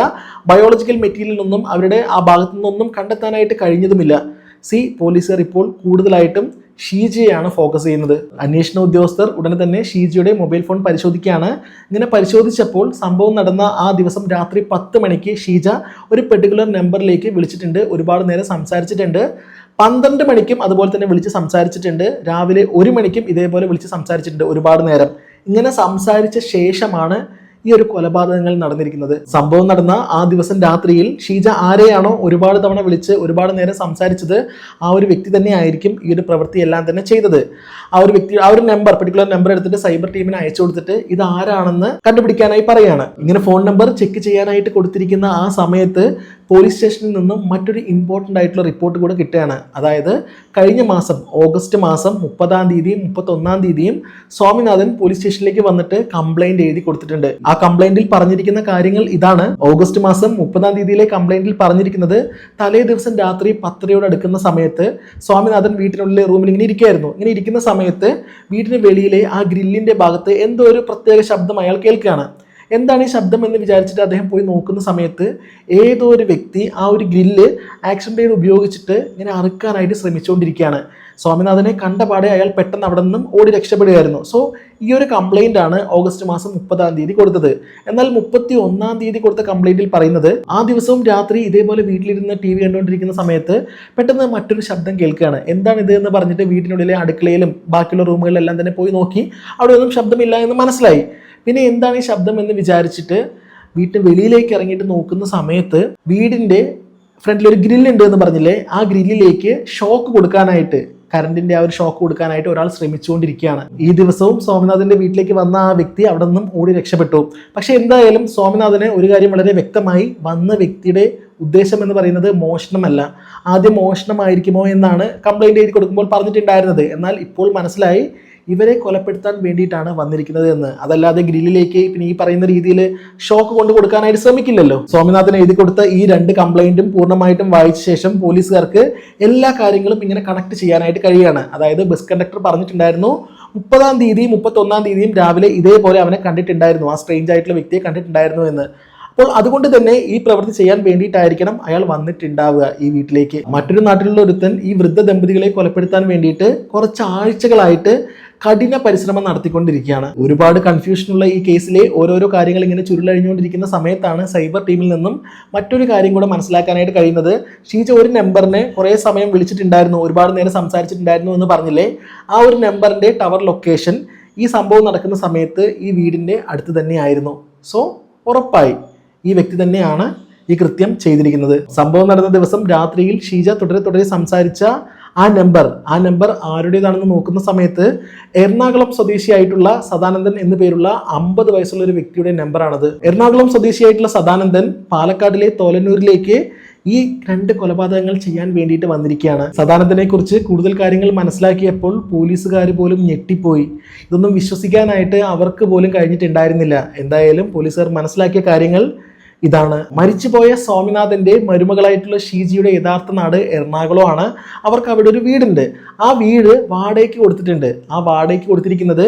ബയോളജിക്കൽ മെറ്റീരിയലിൽ ഒന്നും അവരുടെ ആ ഭാഗത്തു നിന്നൊന്നും കണ്ടെത്താനായിട്ട് കഴിഞ്ഞതുമില്ല. സി പോലീസുകാർ ഇപ്പോൾ കൂടുതലായിട്ടും ഷീജയെയാണ് ഫോക്കസ് ചെയ്യുന്നത്. അന്വേഷണ ഉദ്യോഗസ്ഥർ ഉടനെ തന്നെ ഷീജയുടെ മൊബൈൽ ഫോൺ പരിശോധിക്കുകയാണ്. ഇങ്ങനെ പരിശോധിച്ചപ്പോൾ സംഭവം നടന്ന ആ ദിവസം രാത്രി പത്ത് മണിക്ക് ഷീജ ഒരു പെർട്ടിക്കുലർ നമ്പറിലേക്ക് വിളിച്ചിട്ടുണ്ട്. ഒരുപാട് നേരം സംസാരിച്ചിട്ടുണ്ട്. പന്ത്രണ്ട് മണിക്കും അതുപോലെ തന്നെ വിളിച്ച് സംസാരിച്ചിട്ടുണ്ട്. രാവിലെ ഒരു മണിക്കും ഇതേപോലെ വിളിച്ച് സംസാരിച്ചിട്ടുണ്ട് ഒരുപാട് നേരം. ഇങ്ങനെ സംസാരിച്ച ശേഷമാണ് ഈ ഒരു കൊലപാതകങ്ങൾ നടന്നിരിക്കുന്നത്. സംഭവം നടന്ന ആ ദിവസം രാത്രിയിൽ ഷീജ ആരെയാണോ ഒരുപാട് തവണ വിളിച്ച് ഒരുപാട് നേരം സംസാരിച്ചത് ആ ഒരു വ്യക്തി തന്നെ ആയിരിക്കും ഈ ഒരു പ്രവൃത്തി എല്ലാം തന്നെ ചെയ്തത്. ആ ഒരു വ്യക്തി ആ ഒരു നമ്പർ പെർട്ടിക്കുലർ നമ്പർ എടുത്തിട്ട് സൈബർ ടീമിന് അയച്ചു കൊടുത്തിട്ട് ഇത് ആരാണെന്ന് കണ്ടുപിടിക്കാനായി പറയാണ്. ഇങ്ങനെ ഫോൺ നമ്പർ ചെക്ക് ചെയ്യാനായിട്ട് കൊടുത്തിരിക്കുന്ന ആ സമയത്ത് പോലീസ് സ്റ്റേഷനിൽ നിന്നും മറ്റൊരു ഇമ്പോർട്ടന്റ് ആയിട്ടുള്ള റിപ്പോർട്ട് കൂടെ കിട്ടുകയാണ്. അതായത് കഴിഞ്ഞ മാസം ഓഗസ്റ്റ് മാസം മുപ്പതാം തീയതിയും മുപ്പത്തൊന്നാം തീയതിയും സ്വാമിനാഥൻ പോലീസ് സ്റ്റേഷനിലേക്ക് വന്നിട്ട് കംപ്ലൈന്റ് എഴുതി കൊടുത്തിട്ടുണ്ട്. ആ കംപ്ലൈന്റിൽ പറഞ്ഞിരിക്കുന്ന കാര്യങ്ങൾ ഇതാണ്. ഓഗസ്റ്റ് മാസം മുപ്പതാം തീയതിയിലെ കംപ്ലൈന്റിൽ പറഞ്ഞിരിക്കുന്നത് തലേ ദിവസം രാത്രി പത്തരയോട് അടുക്കുന്ന സമയത്ത് സ്വാമിനാഥൻ വീട്ടിനുള്ളിലെ റൂമിൽ ഇങ്ങനെ ഇരിക്കുകയായിരുന്നു. ഇങ്ങനെ ഇരിക്കുന്ന സമയത്ത് വീട്ടിന് വെളിയിലെ ആ ഗ്രില്ലിന്റെ ഭാഗത്ത് എന്തോ ഒരു പ്രത്യേക ശബ്ദം അയാൾ കേൾക്കുകയാണ്. എന്താണ് ഈ ശബ്ദം എന്ന് വിചാരിച്ചിട്ട് അദ്ദേഹം പോയി നോക്കുന്ന സമയത്ത് ഏതോ ഒരു വ്യക്തി ആ ഒരു ഗ്രില്ല് ആക്ഷൻ ബ്ലേഡ് ഉപയോഗിച്ചിട്ട് ഇങ്ങനെ അറുക്കാനായിട്ട് ശ്രമിച്ചുകൊണ്ടിരിക്കുകയാണ്. സ്വാമിനാഥനെ കണ്ട പാടെ അയാൾ പെട്ടെന്ന് അവിടെ നിന്നും ഓടി രക്ഷപ്പെടുകയായിരുന്നു. സോ ഈ ഒരു കംപ്ലൈന്റ് ആണ് ഓഗസ്റ്റ് മാസം മുപ്പതാം തീയതി കൊടുത്തത്. എന്നാൽ മുപ്പത്തി ഒന്നാം തീയതി കൊടുത്ത കംപ്ലൈന്റിൽ പറയുന്നത് ആ ദിവസവും രാത്രി ഇതേപോലെ വീട്ടിലിരുന്ന് ടി വി കണ്ടുകൊണ്ടിരിക്കുന്ന സമയത്ത് പെട്ടെന്ന് മറ്റൊരു ശബ്ദം കേൾക്കുകയാണ്. എന്താണ് ഇത് എന്ന് പറഞ്ഞിട്ട് വീട്ടിനുള്ളിലെ അടുക്കളയിലും ബാക്കിയുള്ള റൂമുകളിലെല്ലാം തന്നെ പോയി നോക്കി അവിടെ ഒന്നും ശബ്ദമില്ല എന്ന് മനസ്സിലായി. പിന്നെ എന്താണ് ഈ ശബ്ദം എന്ന് വിചാരിച്ചിട്ട് വീട്ടിൽ വെളിയിലേക്ക് ഇറങ്ങിയിട്ട് നോക്കുന്ന സമയത്ത് വീടിന്റെ ഫ്രണ്ടിൽ ഒരു ഗ്രില്ലുണ്ട് എന്ന് പറഞ്ഞില്ലേ? ആ ഗ്രില്ലിലേക്ക് ഷോക്ക് കൊടുക്കാനായിട്ട് കറണ്ടിന്റെ ആ ഒരു ഷോക്ക് കൊടുക്കാനായിട്ട് ഒരാൾ ശ്രമിച്ചുകൊണ്ടിരിക്കുകയാണ്. ഈ ദിവസവും സ്വാമിനാഥന്റെ വീട്ടിലേക്ക് വന്ന ആ വ്യക്തി അവിടെ നിന്നും ഓടി രക്ഷപ്പെട്ടു. പക്ഷെ എന്തായാലും സ്വാമിനാഥന് ഒരു കാര്യം വളരെ വ്യക്തമായി വന്ന വ്യക്തിയുടെ ഉദ്ദേശം എന്ന് പറയുന്നത് മോഷണമല്ല. ആദ്യം മോഷണമായിരിക്കുമോ എന്നാണ് കംപ്ലൈന്റ് എഴുതി കൊടുക്കുമ്പോൾ പറഞ്ഞിട്ടുണ്ടായിരുന്നത്. എന്നാൽ ഇപ്പോൾ മനസ്സിലായി ഇവരെ കൊലപ്പെടുത്താൻ വേണ്ടിയിട്ടാണ് വന്നിരിക്കുന്നത് എന്ന്. അതല്ലാതെ ഗ്രില്ലിലേക്ക് പിന്നെ ഈ പറയുന്ന രീതിയിൽ ഷോക്ക് കൊണ്ട് കൊടുക്കാനായിട്ട് ശ്രമിക്കില്ലല്ലോ. സ്വാമിനാഥൻ എഴുതി കൊടുത്ത ഈ രണ്ട് കംപ്ലൈന്റും പൂർണമായിട്ടും വായിച്ച ശേഷം പോലീസുകാർക്ക് എല്ലാ കാര്യങ്ങളും ഇങ്ങനെ കണക്ട് ചെയ്യാനായിട്ട് കഴിയുകയാണ്. അതായത് ബസ് കണ്ടക്ടർ പറഞ്ഞിട്ടുണ്ടായിരുന്നു മുപ്പതാം തീയതിയും മുപ്പത്തൊന്നാം തീയതിയും രാവിലെ ഇതേപോലെ അവനെ കണ്ടിട്ടുണ്ടായിരുന്നു. ആ സ്ട്രേഞ്ച് ആയിട്ടുള്ള വ്യക്തിയെ കണ്ടിട്ടുണ്ടായിരുന്നു എന്ന്. അപ്പോൾ അതുകൊണ്ട് തന്നെ ഈ പ്രവൃത്തി ചെയ്യാൻ വേണ്ടിയിട്ടായിരിക്കണം അയാൾ വന്നിട്ടുണ്ടാവുക ഈ വീട്ടിലേക്ക്. മറ്റൊരു നാട്ടിലുള്ള ഒരുത്തൻ ഈ വൃദ്ധ ദമ്പതികളെ കൊലപ്പെടുത്താൻ വേണ്ടിയിട്ട് കുറച്ച് ആഴ്ചകളായിട്ട് കഠിന പരിശ്രമം നടത്തിക്കൊണ്ടിരിക്കുകയാണ്. ഒരുപാട് കൺഫ്യൂഷനുള്ള ഈ കേസിലെ ഓരോരോ കാര്യങ്ങൾ ഇങ്ങനെ ചുരുളഴിഞ്ഞുകൊണ്ടിരിക്കുന്ന സമയത്താണ് സൈബർ ടീമിൽ നിന്നും മറ്റൊരു കാര്യം കൂടെ മനസ്സിലാക്കാനായിട്ട് കഴിയുന്നത്. ഷീജ ഒരു നമ്പറിനെ കുറേ സമയം വിളിച്ചിട്ടുണ്ടായിരുന്നു ഒരുപാട് നേരം സംസാരിച്ചിട്ടുണ്ടായിരുന്നു എന്ന് പറഞ്ഞില്ലേ? ആ ഒരു നമ്പറിന്റെ ടവർ ലൊക്കേഷൻ ഈ സംഭവം നടക്കുന്ന സമയത്ത് ഈ വീടിന്റെ അടുത്ത് തന്നെയായിരുന്നു. സോ ഉറപ്പായി ഈ വ്യക്തി തന്നെയാണ് ഈ കൃത്യം ചെയ്തിരിക്കുന്നത്. സംഭവം നടന്ന ദിവസം രാത്രിയിൽ ഷീജ തുടരെ തുടരെ സംസാരിച്ച ആ നമ്പർ ആ നമ്പർ ആരുടേതാണെന്ന് നോക്കുന്ന സമയത്ത് എറണാകുളം സ്വദേശിയായിട്ടുള്ള സദാനന്ദൻ എന്നു പേരുള്ള അമ്പത് വയസ്സുള്ള ഒരു വ്യക്തിയുടെ നമ്പറാണത്. എറണാകുളം സ്വദേശിയായിട്ടുള്ള സദാനന്ദൻ പാലക്കാടിലെ തോലന്നൂരിലേക്ക് ഈ രണ്ട് കൊലപാതകങ്ങൾ ചെയ്യാൻ വേണ്ടിയിട്ട് വന്നിരിക്കുകയാണ്. സദാനന്ദനെ കുറിച്ച് കൂടുതൽ കാര്യങ്ങൾ മനസ്സിലാക്കിയപ്പോൾ പോലീസുകാർ പോലും ഞെട്ടിപ്പോയി. ഇതൊന്നും വിശ്വസിക്കാനായിട്ട് അവർക്ക് പോലും കഴിഞ്ഞിട്ടുണ്ടായിരുന്നില്ല. എന്തായാലും പോലീസുകാർ മനസ്സിലാക്കിയ കാര്യങ്ങൾ ഇതാണ്. മരിച്ചുപോയ സ്വാമിനാഥന്റെ മരുമകളായിട്ടുള്ള ഷീജിയുടെ യഥാർത്ഥ നാട് എറണാകുളമാണ്. അവർക്ക് അവിടെ ഒരു വീടുണ്ട്. ആ വീട് വാടകയ്ക്ക് കൊടുത്തിട്ടുണ്ട്. ആ വാടകയ്ക്ക് കൊടുത്തിരിക്കുന്നത്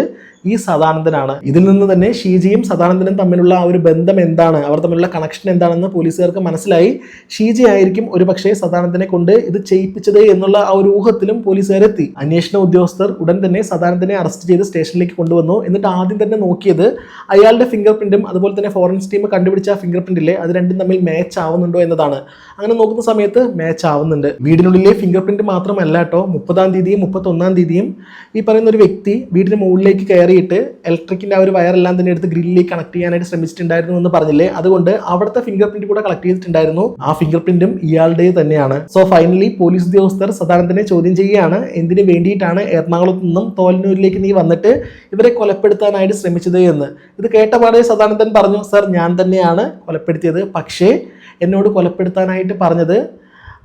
ഈ സദാനന്ദനാണ്. ഇതിൽ നിന്ന് തന്നെ ഷീജിയും സദാനന്ദനും തമ്മിലുള്ള ആ ഒരു ബന്ധം എന്താണ്? അവർ തമ്മിലുള്ള കണക്ഷൻ എന്താണെന്ന് പോലീസുകാർക്ക് മനസ്സിലായി. ഷീജി ആയിരിക്കും ഒരു പക്ഷേ സദാനന്ദനെ കൊണ്ട് ഇത് ചെയ്യിപ്പിച്ചത് എന്നുള്ള ആ ഒരു ഊഹത്തിലും പോലീസുകാരെത്തി അന്വേഷണ ഉദ്യോഗസ്ഥർ ഉടൻ തന്നെ സദാനന്ദനെ അറസ്റ്റ് ചെയ്ത് സ്റ്റേഷനിലേക്ക് കൊണ്ടുവന്നു. എന്നിട്ട് ആദ്യം തന്നെ നോക്കിയത് അയാളുടെ ഫിംഗർ പ്രിന്റും അതുപോലെ തന്നെ ഫോറൻസ് ടീം കണ്ടുപിടിച്ച ഫിംഗർ പ്രിന്റില്ലേ അത് രണ്ടും തമ്മിൽ മാച്ച് ആവുന്നുണ്ടോ എന്നതാണ്. അങ്ങനെ നോക്കുന്ന സമയത്ത് മാച്ച് ആവുന്നുണ്ട്. വീടിനുള്ളിലെ ഫിംഗർ പ്രിന്റ് മാത്രമല്ല കേട്ടോ. മുപ്പതാം തീയതിയും മുപ്പത്തൊന്നാം തീയതിയും ഈ പറയുന്ന ഒരു വ്യക്തി വീടിന് മുകളിലേക്ക് കയറിയിട്ട് ഇലക്ട്രിക്കിന്റെ ആ ഒരു വയറെല്ലാം തന്നെ എടുത്ത് ഗ്രില്ലിലേക്ക് കണക്ട് ചെയ്യാനായിട്ട് ശ്രമിച്ചിട്ടുണ്ടായിരുന്നു എന്ന് പറഞ്ഞില്ലേ? അതുകൊണ്ട് അവിടുത്തെ ഫിംഗർ പ്രിന്റ് കൂടെ കളക്ട് ചെയ്തിട്ടുണ്ടായിരുന്നു. ആ ഫിംഗർ പ്രിന്റും ഇയാളുടെ തന്നെയാണ്. സോ ഫൈനലി പോലീസ് ഉദ്യോഗസ്ഥർ സദാനന്ദനെ ചോദ്യം ചെയ്യുകയാണ്. എന്തിനു വേണ്ടിയിട്ടാണ് എറണാകുളത്ത് നിന്നും തോലനൂരിലേക്ക് നീ വന്നിട്ട് ഇവരെ കൊലപ്പെടുത്താനായിട്ട് ശ്രമിച്ചത് എന്ന്? ഇത് കേട്ടപാടെ സദാനന്ദൻ പറഞ്ഞു സർ ഞാൻ തന്നെയാണ് കൊലപ്പെടുത്തിയത്. പക്ഷേ എന്നോട് കൊലപ്പെടുത്താനായിട്ട് പറഞ്ഞത്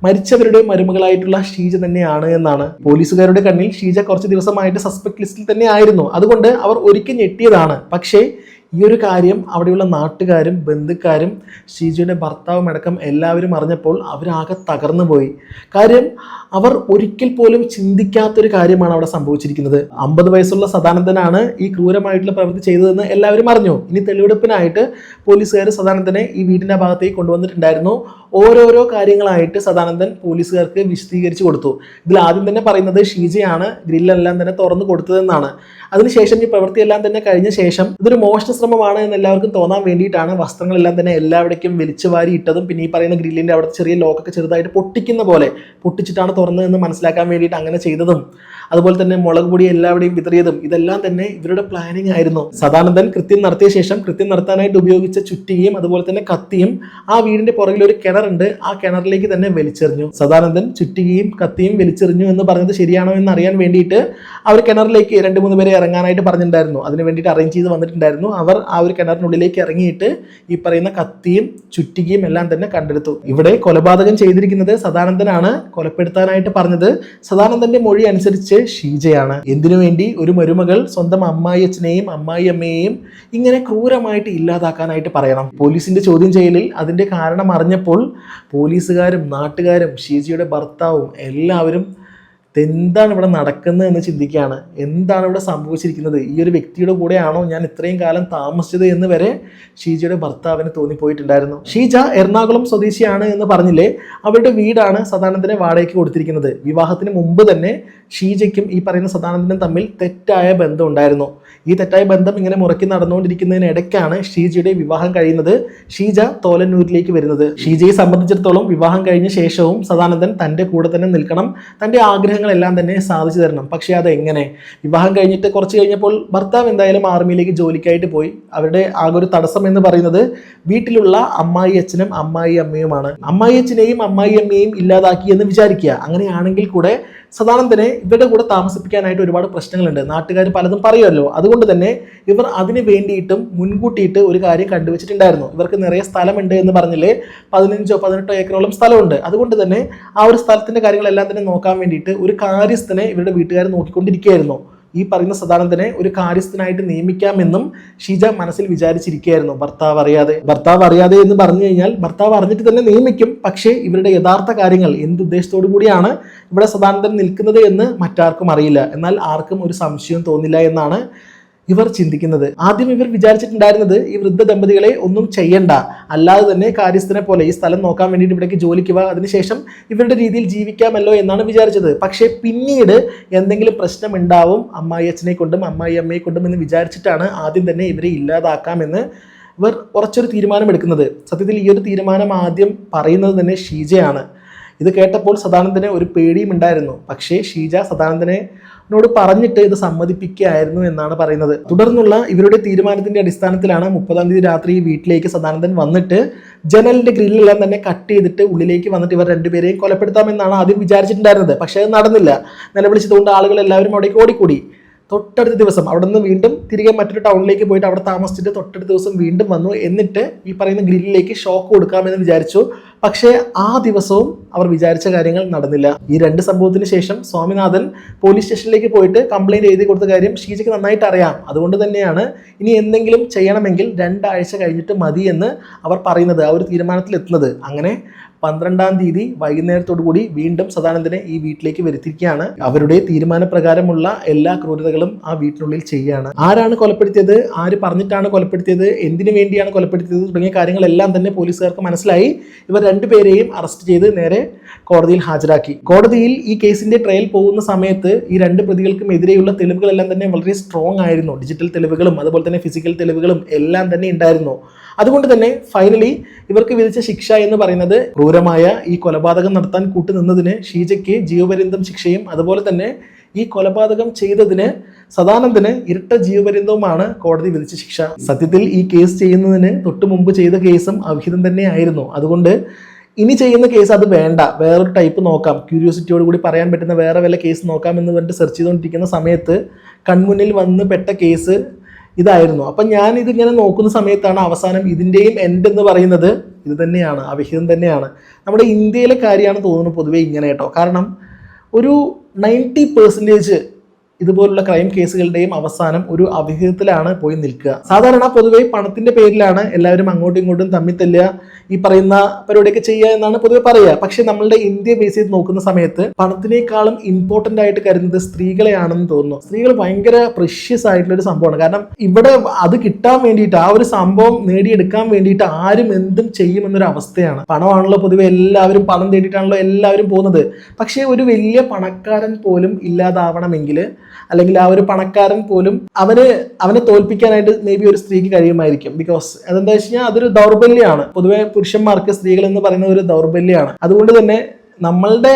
മരിച്ചവരുടെ മരുമകളായിട്ടുള്ള ഷീജ തന്നെയാണ് എന്നാണ്. പോലീസുകാരുടെ കണ്ണിൽ ഷീജ കുറച്ച് ദിവസമായിട്ട് സസ്പെക്ട് ലിസ്റ്റിൽ തന്നെ ആയിരുന്നു. അതുകൊണ്ട് അവർ ഒരിക്കൽ ഞെട്ടിയതാണ്. പക്ഷേ ഈ ഒരു കാര്യം അവിടെയുള്ള നാട്ടുകാരും ബന്ധുക്കാരും ഷീജയുടെ ഭർത്താവും അടക്കം എല്ലാവരും അറിഞ്ഞപ്പോൾ അവരാകെ തകർന്നു പോയി. കാര്യം അവർ ഒരിക്കൽ പോലും ചിന്തിക്കാത്തൊരു കാര്യമാണ് അവിടെ സംഭവിച്ചിരിക്കുന്നത്. അമ്പത് വയസ്സുള്ള സദാനന്ദനാണ് ഈ ക്രൂരമായിട്ടുള്ള പ്രവൃത്തി ചെയ്തതെന്ന് എല്ലാവരും അറിഞ്ഞു. ഇനി തെളിവെടുപ്പിനായിട്ട് പോലീസുകാർ സദാനന്ദനെ ഈ വീടിന്റെ ഭാഗത്തേക്ക് കൊണ്ടുവന്നിട്ടുണ്ടായിരുന്നു. ഓരോരോ കാര്യങ്ങളായിട്ട് സദാനന്ദൻ പോലീസുകാർക്ക് വിശദീകരിച്ചു കൊടുത്തു. ഇതിൽ ആദ്യം തന്നെ പറയുന്നത് ഷീജയാണ് ഗ്രില്ലെല്ലാം തന്നെ തുറന്നു കൊടുത്തതെന്നാണ്. അതിനുശേഷം ഈ പ്രവൃത്തിയെല്ലാം തന്നെ കഴിഞ്ഞ ശേഷം ഇതൊരു മോഷണ ശ്രമമാണ് എന്ന് എല്ലാവർക്കും തോന്നാൻ വേണ്ടിയിട്ടാണ് വസ്ത്രങ്ങളെല്ലാം തന്നെ എല്ലാവിടേക്കും വലിച്ചു വാരി ഇട്ടതും. പിന്നെ ഈ പറയുന്ന ഗ്രില്ലിന്റെ അവിടെ ചെറിയ ലോക്കൊക്കെ ചെറുതായിട്ട് പൊട്ടിക്കുന്ന പോലെ പൊട്ടിച്ചിട്ടാണ് തുറന്നതെന്ന് മനസ്സിലാക്കാൻ വേണ്ടിയിട്ട് അങ്ങനെ ചെയ്തതും. അതുപോലെ തന്നെ മുളക് പൊടി എല്ലാവിടെയും വിതറിയതും. ഇതെല്ലാം തന്നെ ഇവരുടെ പ്ലാനിങ് ആയിരുന്നു. സദാനന്ദൻ കൃത്യം നടത്തിയ ശേഷം കൃത്യം നടത്താനായിട്ട് ഉപയോഗിച്ച ചുറ്റിയും അതുപോലെ തന്നെ കത്തിയും ആ വീടിന്റെ പുറകിൽ ഒരു കിണറുണ്ട്. ആ കിണറിലേക്ക് തന്നെ വലിച്ചെറിഞ്ഞു. സദാനന്ദൻ ചുറ്റിയും കത്തിയും വലിച്ചെറിഞ്ഞു എന്ന് പറഞ്ഞത് ശരിയാണോ എന്ന് അറിയാൻ വേണ്ടിയിട്ട് അവർ കിണറിലേക്ക് രണ്ട് മൂന്ന് പേരെ ഇറങ്ങാനായിട്ട് പറഞ്ഞിട്ടുണ്ടായിരുന്നു. അതിന് വേണ്ടിയിട്ട് അറേഞ്ച് ചെയ്ത് വന്നിട്ടുണ്ടായിരുന്നു. അവർ ആ ഒരു കിണറിനുള്ളിലേക്ക് ഇറങ്ങിയിട്ട് ഈ പറയുന്ന കത്തിയും ചുറ്റികയും എല്ലാം തന്നെ കണ്ടെടുത്തു. ഇവിടെ കൊലപാതകം ചെയ്തിരിക്കുന്നത് സദാനന്ദനാണ് കൊലപ്പെടുത്താനായിട്ട് പറഞ്ഞത്. സദാനന്ദന്റെ മൊഴി അനുസരിച്ച് ഷീജയാണ്. എന്തിനു വേണ്ടി? ഒരു മരുമകൾ സ്വന്തം അമ്മായി അച്ഛനെയും അമ്മായി അമ്മയെയും ഇങ്ങനെ ക്രൂരമായിട്ട് ഇല്ലാതാക്കാനായിട്ട് പറയണം. പോലീസിന്റെ ചോദ്യം ചെയ്യലിൽ അതിന്റെ കാരണം അറിഞ്ഞപ്പോൾ പോലീസുകാരും നാട്ടുകാരും ഷീജയുടെ ഭർത്താവും എല്ലാവരും എന്താണ് ഇവിടെ നടക്കുന്നത് എന്ന് ചിന്തിക്കുകയാണ്. എന്താണ് ഇവിടെ സംഭവിച്ചിരിക്കുന്നത്? ഈ ഒരു വ്യക്തിയുടെ കൂടെയാണോ ഞാൻ ഇത്രയും കാലം താമസിച്ചത് എന്ന് വരെ ഷീജയുടെ ഭർത്താവിന് തോന്നിപ്പോയിട്ടുണ്ടായിരുന്നു. ഷീജ എറണാകുളം സ്വദേശിയാണ് എന്ന് പറഞ്ഞില്ലേ? അവരുടെ വീടാണ് സദാനന്ദനെ വാടകയ്ക്ക് കൊടുത്തിരിക്കുന്നത്. വിവാഹത്തിന് മുമ്പ് തന്നെ ഷീജയ്ക്കും ഈ പറയുന്ന സദാനന്ദനും തമ്മിൽ തെറ്റായ ബന്ധം ഉണ്ടായിരുന്നു ഈ തെറ്റായ ബന്ധം ഇങ്ങനെ മുറക്കി നടന്നുകൊണ്ടിരിക്കുന്നതിനിടയ്ക്കാണ് ഷീജയുടെ വിവാഹം കഴിയുന്നത് ഷീജ തോലന്നൂരിലേക്ക് വരുന്നത്. ഷീജയെ സംബന്ധിച്ചിടത്തോളം വിവാഹം കഴിഞ്ഞ ശേഷവും സദാനന്ദൻ തന്റെ കൂടെ തന്നെ നിൽക്കണം തന്റെ ആഗ്രഹങ്ങളെല്ലാം തന്നെ സാധിച്ചു തരണം. പക്ഷേ അതെങ്ങനെ? വിവാഹം കഴിഞ്ഞിട്ട് കുറച്ച് കഴിഞ്ഞപ്പോൾ ഭർത്താവ് എന്തായാലും ആർമിയിലേക്ക് ജോലിക്കായിട്ട് പോയി. അവരുടെ ആകെ ഒരു തടസ്സം എന്ന് പറയുന്നത് വീട്ടിലുള്ള അമ്മായി അച്ഛനും അമ്മായി അമ്മയുമാണ്. അമ്മായി അച്ഛനെയും അമ്മായി അമ്മയെയും ഇല്ലാതാക്കി എന്ന് വിചാരിക്കുക. അങ്ങനെയാണെങ്കിൽ കൂടെ സദാനന്ദനെ ഇവരുടെ കൂടെ താമസിപ്പിക്കാനായിട്ട് ഒരുപാട് പ്രശ്നങ്ങളുണ്ട്. നാട്ടുകാർ പലതും പറയുമല്ലോ. അതുകൊണ്ട് തന്നെ ഇവർ അതിന് വേണ്ടിയിട്ടും മുൻകൂട്ടിയിട്ട് ഒരു കാര്യം കണ്ടുവച്ചിട്ടുണ്ടായിരുന്നു. ഇവർക്ക് നിറയെ സ്ഥലമുണ്ട് എന്ന് പറഞ്ഞില്ലേ? പതിനഞ്ചോ പതിനെട്ടോ ഏക്കറോളം സ്ഥലമുണ്ട്. അതുകൊണ്ട് തന്നെ ആ ഒരു സ്ഥലത്തിന്റെ കാര്യങ്ങളെല്ലാം തന്നെ നോക്കാൻ വേണ്ടിയിട്ട് ഒരു കാര്യസ്ഥനെ ഇവരുടെ വീട്ടുകാർ നോക്കിക്കൊണ്ടിരിക്കുകയായിരുന്നു. ഈ പറയുന്ന സദാനന്ദനെ ഒരു കാര്യസ്ഥനായിട്ട് നിയമിക്കാമെന്നും ഷീജ മനസ്സിൽ വിചാരിച്ചിരിക്കുകയായിരുന്നു. ഭർത്താവ് അറിയാതെ. ഭർത്താവ് അറിയാതെ എന്ന് പറഞ്ഞു കഴിഞ്ഞാൽ ഭർത്താവ് അറിഞ്ഞിട്ട് തന്നെ നിയമിക്കും. പക്ഷേ ഇവരുടെ യഥാർത്ഥ കാര്യങ്ങൾ എന്ത് ഉദ്ദേശത്തോടു കൂടിയാണ് ഇവിടെ സദാനന്ദൻ നിൽക്കുന്നത് എന്ന് മറ്റാർക്കും അറിയില്ല. എന്നാൽ ആർക്കും ഒരു സംശയം തോന്നില്ല എന്നാണ് ഇവർ ചിന്തിക്കുന്നത്. ആദ്യം ഇവർ വിചാരിച്ചിട്ടുണ്ടായിരുന്നത് ഈ വൃദ്ധ ദമ്പതികളെ ഒന്നും ചെയ്യണ്ട. അല്ലാതെ തന്നെ കാര്യസ്ഥനെ പോലെ ഈ സ്ഥലം നോക്കാൻ വേണ്ടിയിട്ട് ഇവിടേക്ക് ജോലിക്ക് വാ. അതിനുശേഷം ഇവരുടെ രീതിയിൽ ജീവിക്കാമല്ലോ എന്നാണ് വിചാരിച്ചത്. പക്ഷേ പിന്നീട് എന്തെങ്കിലും പ്രശ്നം ഉണ്ടാവും അമ്മായി അച്ഛനെ കൊണ്ടും അമ്മായി അമ്മയെ കൊണ്ടും എന്ന് വിചാരിച്ചിട്ടാണ് ആദ്യം തന്നെ ഇവരെ ഇല്ലാതാക്കാമെന്ന് ഇവർ ഉറച്ചൊരു തീരുമാനമെടുക്കുന്നത്. സത്യത്തിൽ ഈ ഒരു തീരുമാനം ആദ്യം പറയുന്നത് തന്നെ ഷീജയാണ്. ഇത് കേട്ടപ്പോൾ സദാനന്ദന് ഒരു പേടിയും ഉണ്ടായിരുന്നു പക്ഷേ ഷീജ സദാനന്ദനെ നോട് പറഞ്ഞിട്ട് ഇത് സമ്മതിപ്പിക്കുകയായിരുന്നു എന്നാണ് പറയുന്നത്. തുടർന്നുള്ള ഇവരുടെ തീരുമാനത്തിന്റെ അടിസ്ഥാനത്തിലാണ് മുപ്പതാം തീയതി രാത്രി വീട്ടിലേക്ക് സദാനന്ദൻ വന്നിട്ട് ജനലിന്റെ ഗ്രില്ലെല്ലാം തന്നെ കട്ട് ചെയ്തിട്ട് ഉള്ളിലേക്ക് വന്നിട്ട് ഇവർ രണ്ടുപേരെയും കൊലപ്പെടുത്താമെന്നാണ് ആദ്യം വിചാരിച്ചിട്ടുണ്ടായിരുന്നത്. പക്ഷേ അത് നടന്നില്ല. നിലവിളിച്ചതുകൊണ്ട് ആളുകൾ എല്ലാവരും അവിടേക്ക് ഓടിക്കൂടി. തൊട്ടടുത്ത ദിവസം അവിടെ നിന്ന് വീണ്ടും തിരികെ മറ്റൊരു ടൗണിലേക്ക് പോയിട്ട് അവിടെ താമസിച്ചിട്ട് തൊട്ടടുത്ത ദിവസം വീണ്ടും വന്നു. എന്നിട്ട് ഈ പറയുന്ന ഗ്രില്ലിലേക്ക് ഷോക്ക് കൊടുക്കാമെന്ന് വിചാരിച്ചു. പക്ഷേ ആ ദിവസവും അവർ വിചാരിച്ച കാര്യങ്ങൾ നടന്നില്ല. ഈ രണ്ട് സംഭവത്തിന് ശേഷം സ്വാമിനാഥൻ പോലീസ് സ്റ്റേഷനിലേക്ക് പോയിട്ട് കംപ്ലൈന്റ് എഴുതി കൊടുത്ത കാര്യം ഷീജയ്ക്ക് നന്നായിട്ട് അറിയാം. അതുകൊണ്ട് തന്നെയാണ് ഇനി എന്തെങ്കിലും ചെയ്യണമെങ്കിൽ രണ്ടാഴ്ച കഴിഞ്ഞിട്ട് മതിയെന്ന് അവർ പറയുന്നത് ആ ഒരു തീരുമാനത്തിൽ എത്തുന്നത് അങ്ങനെ പന്ത്രണ്ടാം തീയതി വൈകുന്നേരത്തോടു കൂടി വീണ്ടും സദാനന്ദനെ ഈ വീട്ടിലേക്ക് വരുത്തിയിരിക്കുകയാണ്. അവരുടെ തീരുമാനപ്രകാരമുള്ള എല്ലാ ക്രൂരതകളും ആ വീട്ടിനുള്ളിൽ ചെയ്യുകയാണ്. ആരാണ് കൊലപ്പെടുത്തിയത്? ആര് പറഞ്ഞിട്ടാണ് കൊലപ്പെടുത്തിയത്? എന്തിനു വേണ്ടിയാണ് കൊലപ്പെടുത്തിയത്? തുടങ്ങിയ കാര്യങ്ങളെല്ലാം തന്നെ പോലീസുകാർക്ക് മനസ്സിലായി. ഇവർ രണ്ടുപേരെയും അറസ്റ്റ് ചെയ്ത് നേരെ കോടതിയിൽ ഹാജരാക്കി. കോടതിയിൽ ഈ കേസിന്റെ ട്രയൽ പോകുന്ന സമയത്ത് ഈ രണ്ട് പ്രതികൾക്കും എതിരെയുള്ള തെളിവുകളെല്ലാം തന്നെ വളരെ സ്ട്രോങ് ആയിരുന്നു. ഡിജിറ്റൽ തെളിവുകളും അതുപോലെ തന്നെ ഫിസിക്കൽ തെളിവുകളും എല്ലാം തന്നെ ഉണ്ടായിരുന്നു. അതുകൊണ്ട് തന്നെ ഫൈനലി ഇവർക്ക് വിധിച്ച ശിക്ഷ എന്ന് പറയുന്നത് ക്രൂരമായ ഈ കൊലപാതകം നടത്താൻ കൂട്ടുനിന്നതിന് ഷീജയ്ക്ക് ജീവപര്യന്തം ശിക്ഷയും അതുപോലെ തന്നെ ഈ കൊലപാതകം ചെയ്തതിന് സദാനന്ദന് ഇരട്ട ജീവപര്യന്തവുമാണ് കോടതി വിധിച്ച ശിക്ഷ. സത്യത്തിൽ ഈ കേസ് ചെയ്യുന്നതിന് തൊട്ടു മുമ്പ് ചെയ്ത കേസും അവിഹിതം തന്നെയായിരുന്നു. അതുകൊണ്ട് ഇനി ചെയ്യുന്ന കേസ് അത് വേണ്ട. വേറൊരു ടൈപ്പ് നോക്കാം. ക്യൂരിയോസിറ്റിയോട് കൂടി പറയാൻ പറ്റുന്ന വേറെ വല്ല കേസ് നോക്കാം എന്ന് പറഞ്ഞിട്ട് സെർച്ച് ചെയ്തുകൊണ്ടിരിക്കുന്ന സമയത്ത് കൺമുന്നിൽ വന്ന് പെട്ട കേസ് ഇതായിരുന്നു. അപ്പം ഞാൻ ഇതിങ്ങനെ നോക്കുന്ന സമയത്താണ് അവസാനം ഇതിന്റെയും എൻഡ് എന്ന് പറയുന്നത് ഇത് തന്നെയാണ് അവിഹിതം തന്നെയാണ്. നമ്മുടെ ഇന്ത്യയിലെ കാര്യമാണ് തോന്നുന്നത് പൊതുവേ ഇങ്ങനെ കേട്ടോ. കാരണം ഒരു നയന്റി പെർസെന്റേജ് ഇതുപോലുള്ള ക്രൈം കേസുകളുടെയും അവസാനം ഒരു അവിഹിതത്തിലാണ് പോയി നിൽക്കുക. സാധാരണ പൊതുവേ പണത്തിന്റെ പേരിലാണ് എല്ലാവരും അങ്ങോട്ടും ഇങ്ങോട്ടും തമ്മിൽ തല്ലുക. ഈ പറയുന്ന പരിപാടിയൊക്കെ ചെയ്യുക എന്നാണ് പൊതുവെ പറയുക. പക്ഷെ നമ്മളുടെ ഇന്ത്യ ബേസ് ചെയ്ത് നോക്കുന്ന സമയത്ത് പണത്തിനേക്കാളും ഇമ്പോർട്ടന്റ് ആയിട്ട് കരുതുന്നത് സ്ത്രീകളെയാണെന്ന് തോന്നുന്നു. സ്ത്രീകൾ ഭയങ്കര പ്രഷ്യസ് ആയിട്ടുള്ള ഒരു സംഭവമാണ്. കാരണം ഇവിടെ അത് കിട്ടാൻ വേണ്ടിയിട്ട് ആ ഒരു സംഭവം നേടിയെടുക്കാൻ വേണ്ടിയിട്ട് ആരും എന്തും ചെയ്യുമെന്നൊരു അവസ്ഥയാണ്. പണമാണല്ലോ പൊതുവെ എല്ലാവരും പണം തേടിയിട്ടാണല്ലോ എല്ലാവരും പോകുന്നത്. പക്ഷേ ഒരു വലിയ പണക്കാരൻ പോലും ഇല്ലാതാവണമെങ്കിൽ അല്ലെങ്കിൽ ആ ഒരു പണക്കാരൻ പോലും അവന് അവനെ തോൽപ്പിക്കാനായിട്ട് മേ ബി ഒരു സ്ത്രീക്ക് കഴിയുമായിരിക്കും. ബിക്കോസ് അതെന്താ വെച്ച് കഴിഞ്ഞാൽ അതൊരു ദൗർബല്യമാണ്. പൊതുവെ പുരുഷന്മാർക്ക് സ്ത്രീകൾ എന്ന് പറയുന്ന ഒരു ദൗർബല്യമാണ്. അതുകൊണ്ട് തന്നെ നമ്മളുടെ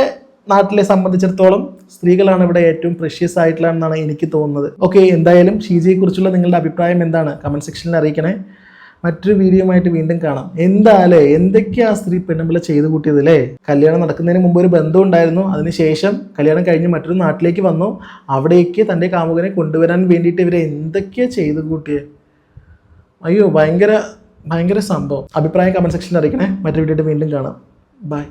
നാട്ടിലെ സംബന്ധിച്ചിടത്തോളം സ്ത്രീകളാണ് ഇവിടെ ഏറ്റവും പ്രഷ്യസ് ആയിട്ടുള്ളതെന്നാണ് എനിക്ക് തോന്നുന്നത്. ഓക്കെ എന്തായാലും ഷീജയെ കുറിച്ചുള്ള നിങ്ങളുടെ അഭിപ്രായം എന്താണ്? കമന്റ് സെക്ഷനിൽ അറിയിക്കണേ. മറ്റൊരു വീഡിയോയുമായിട്ട് വീണ്ടും കാണാം. എന്താലേ? എന്തൊക്കെയാ സ്ത്രീ പെണ്ണുമ്പിള ചെയ്തു കൂട്ടിയത് അല്ലേ? കല്യാണം നടക്കുന്നതിന് മുമ്പ് ഒരു ബന്ധം ഉണ്ടായിരുന്നു. അതിനുശേഷം കല്യാണം കഴിഞ്ഞ് മറ്റൊരു നാട്ടിലേക്ക് വന്നു. അവിടേക്ക് തന്റെ കാമുകനെ കൊണ്ടുവരാൻ വേണ്ടിയിട്ട് ഇവരെ എന്തൊക്കെയാ ചെയ്തു കൂട്ടിയത് അയ്യോ ഭയങ്കര ഭയങ്കര സംഭവം. അഭിപ്രായം കമന്റ് സെക്ഷനിൽ അറിയിക്കണേ. മറ്റൊരു വീഡിയോ വീണ്ടും കാണാം. ബൈ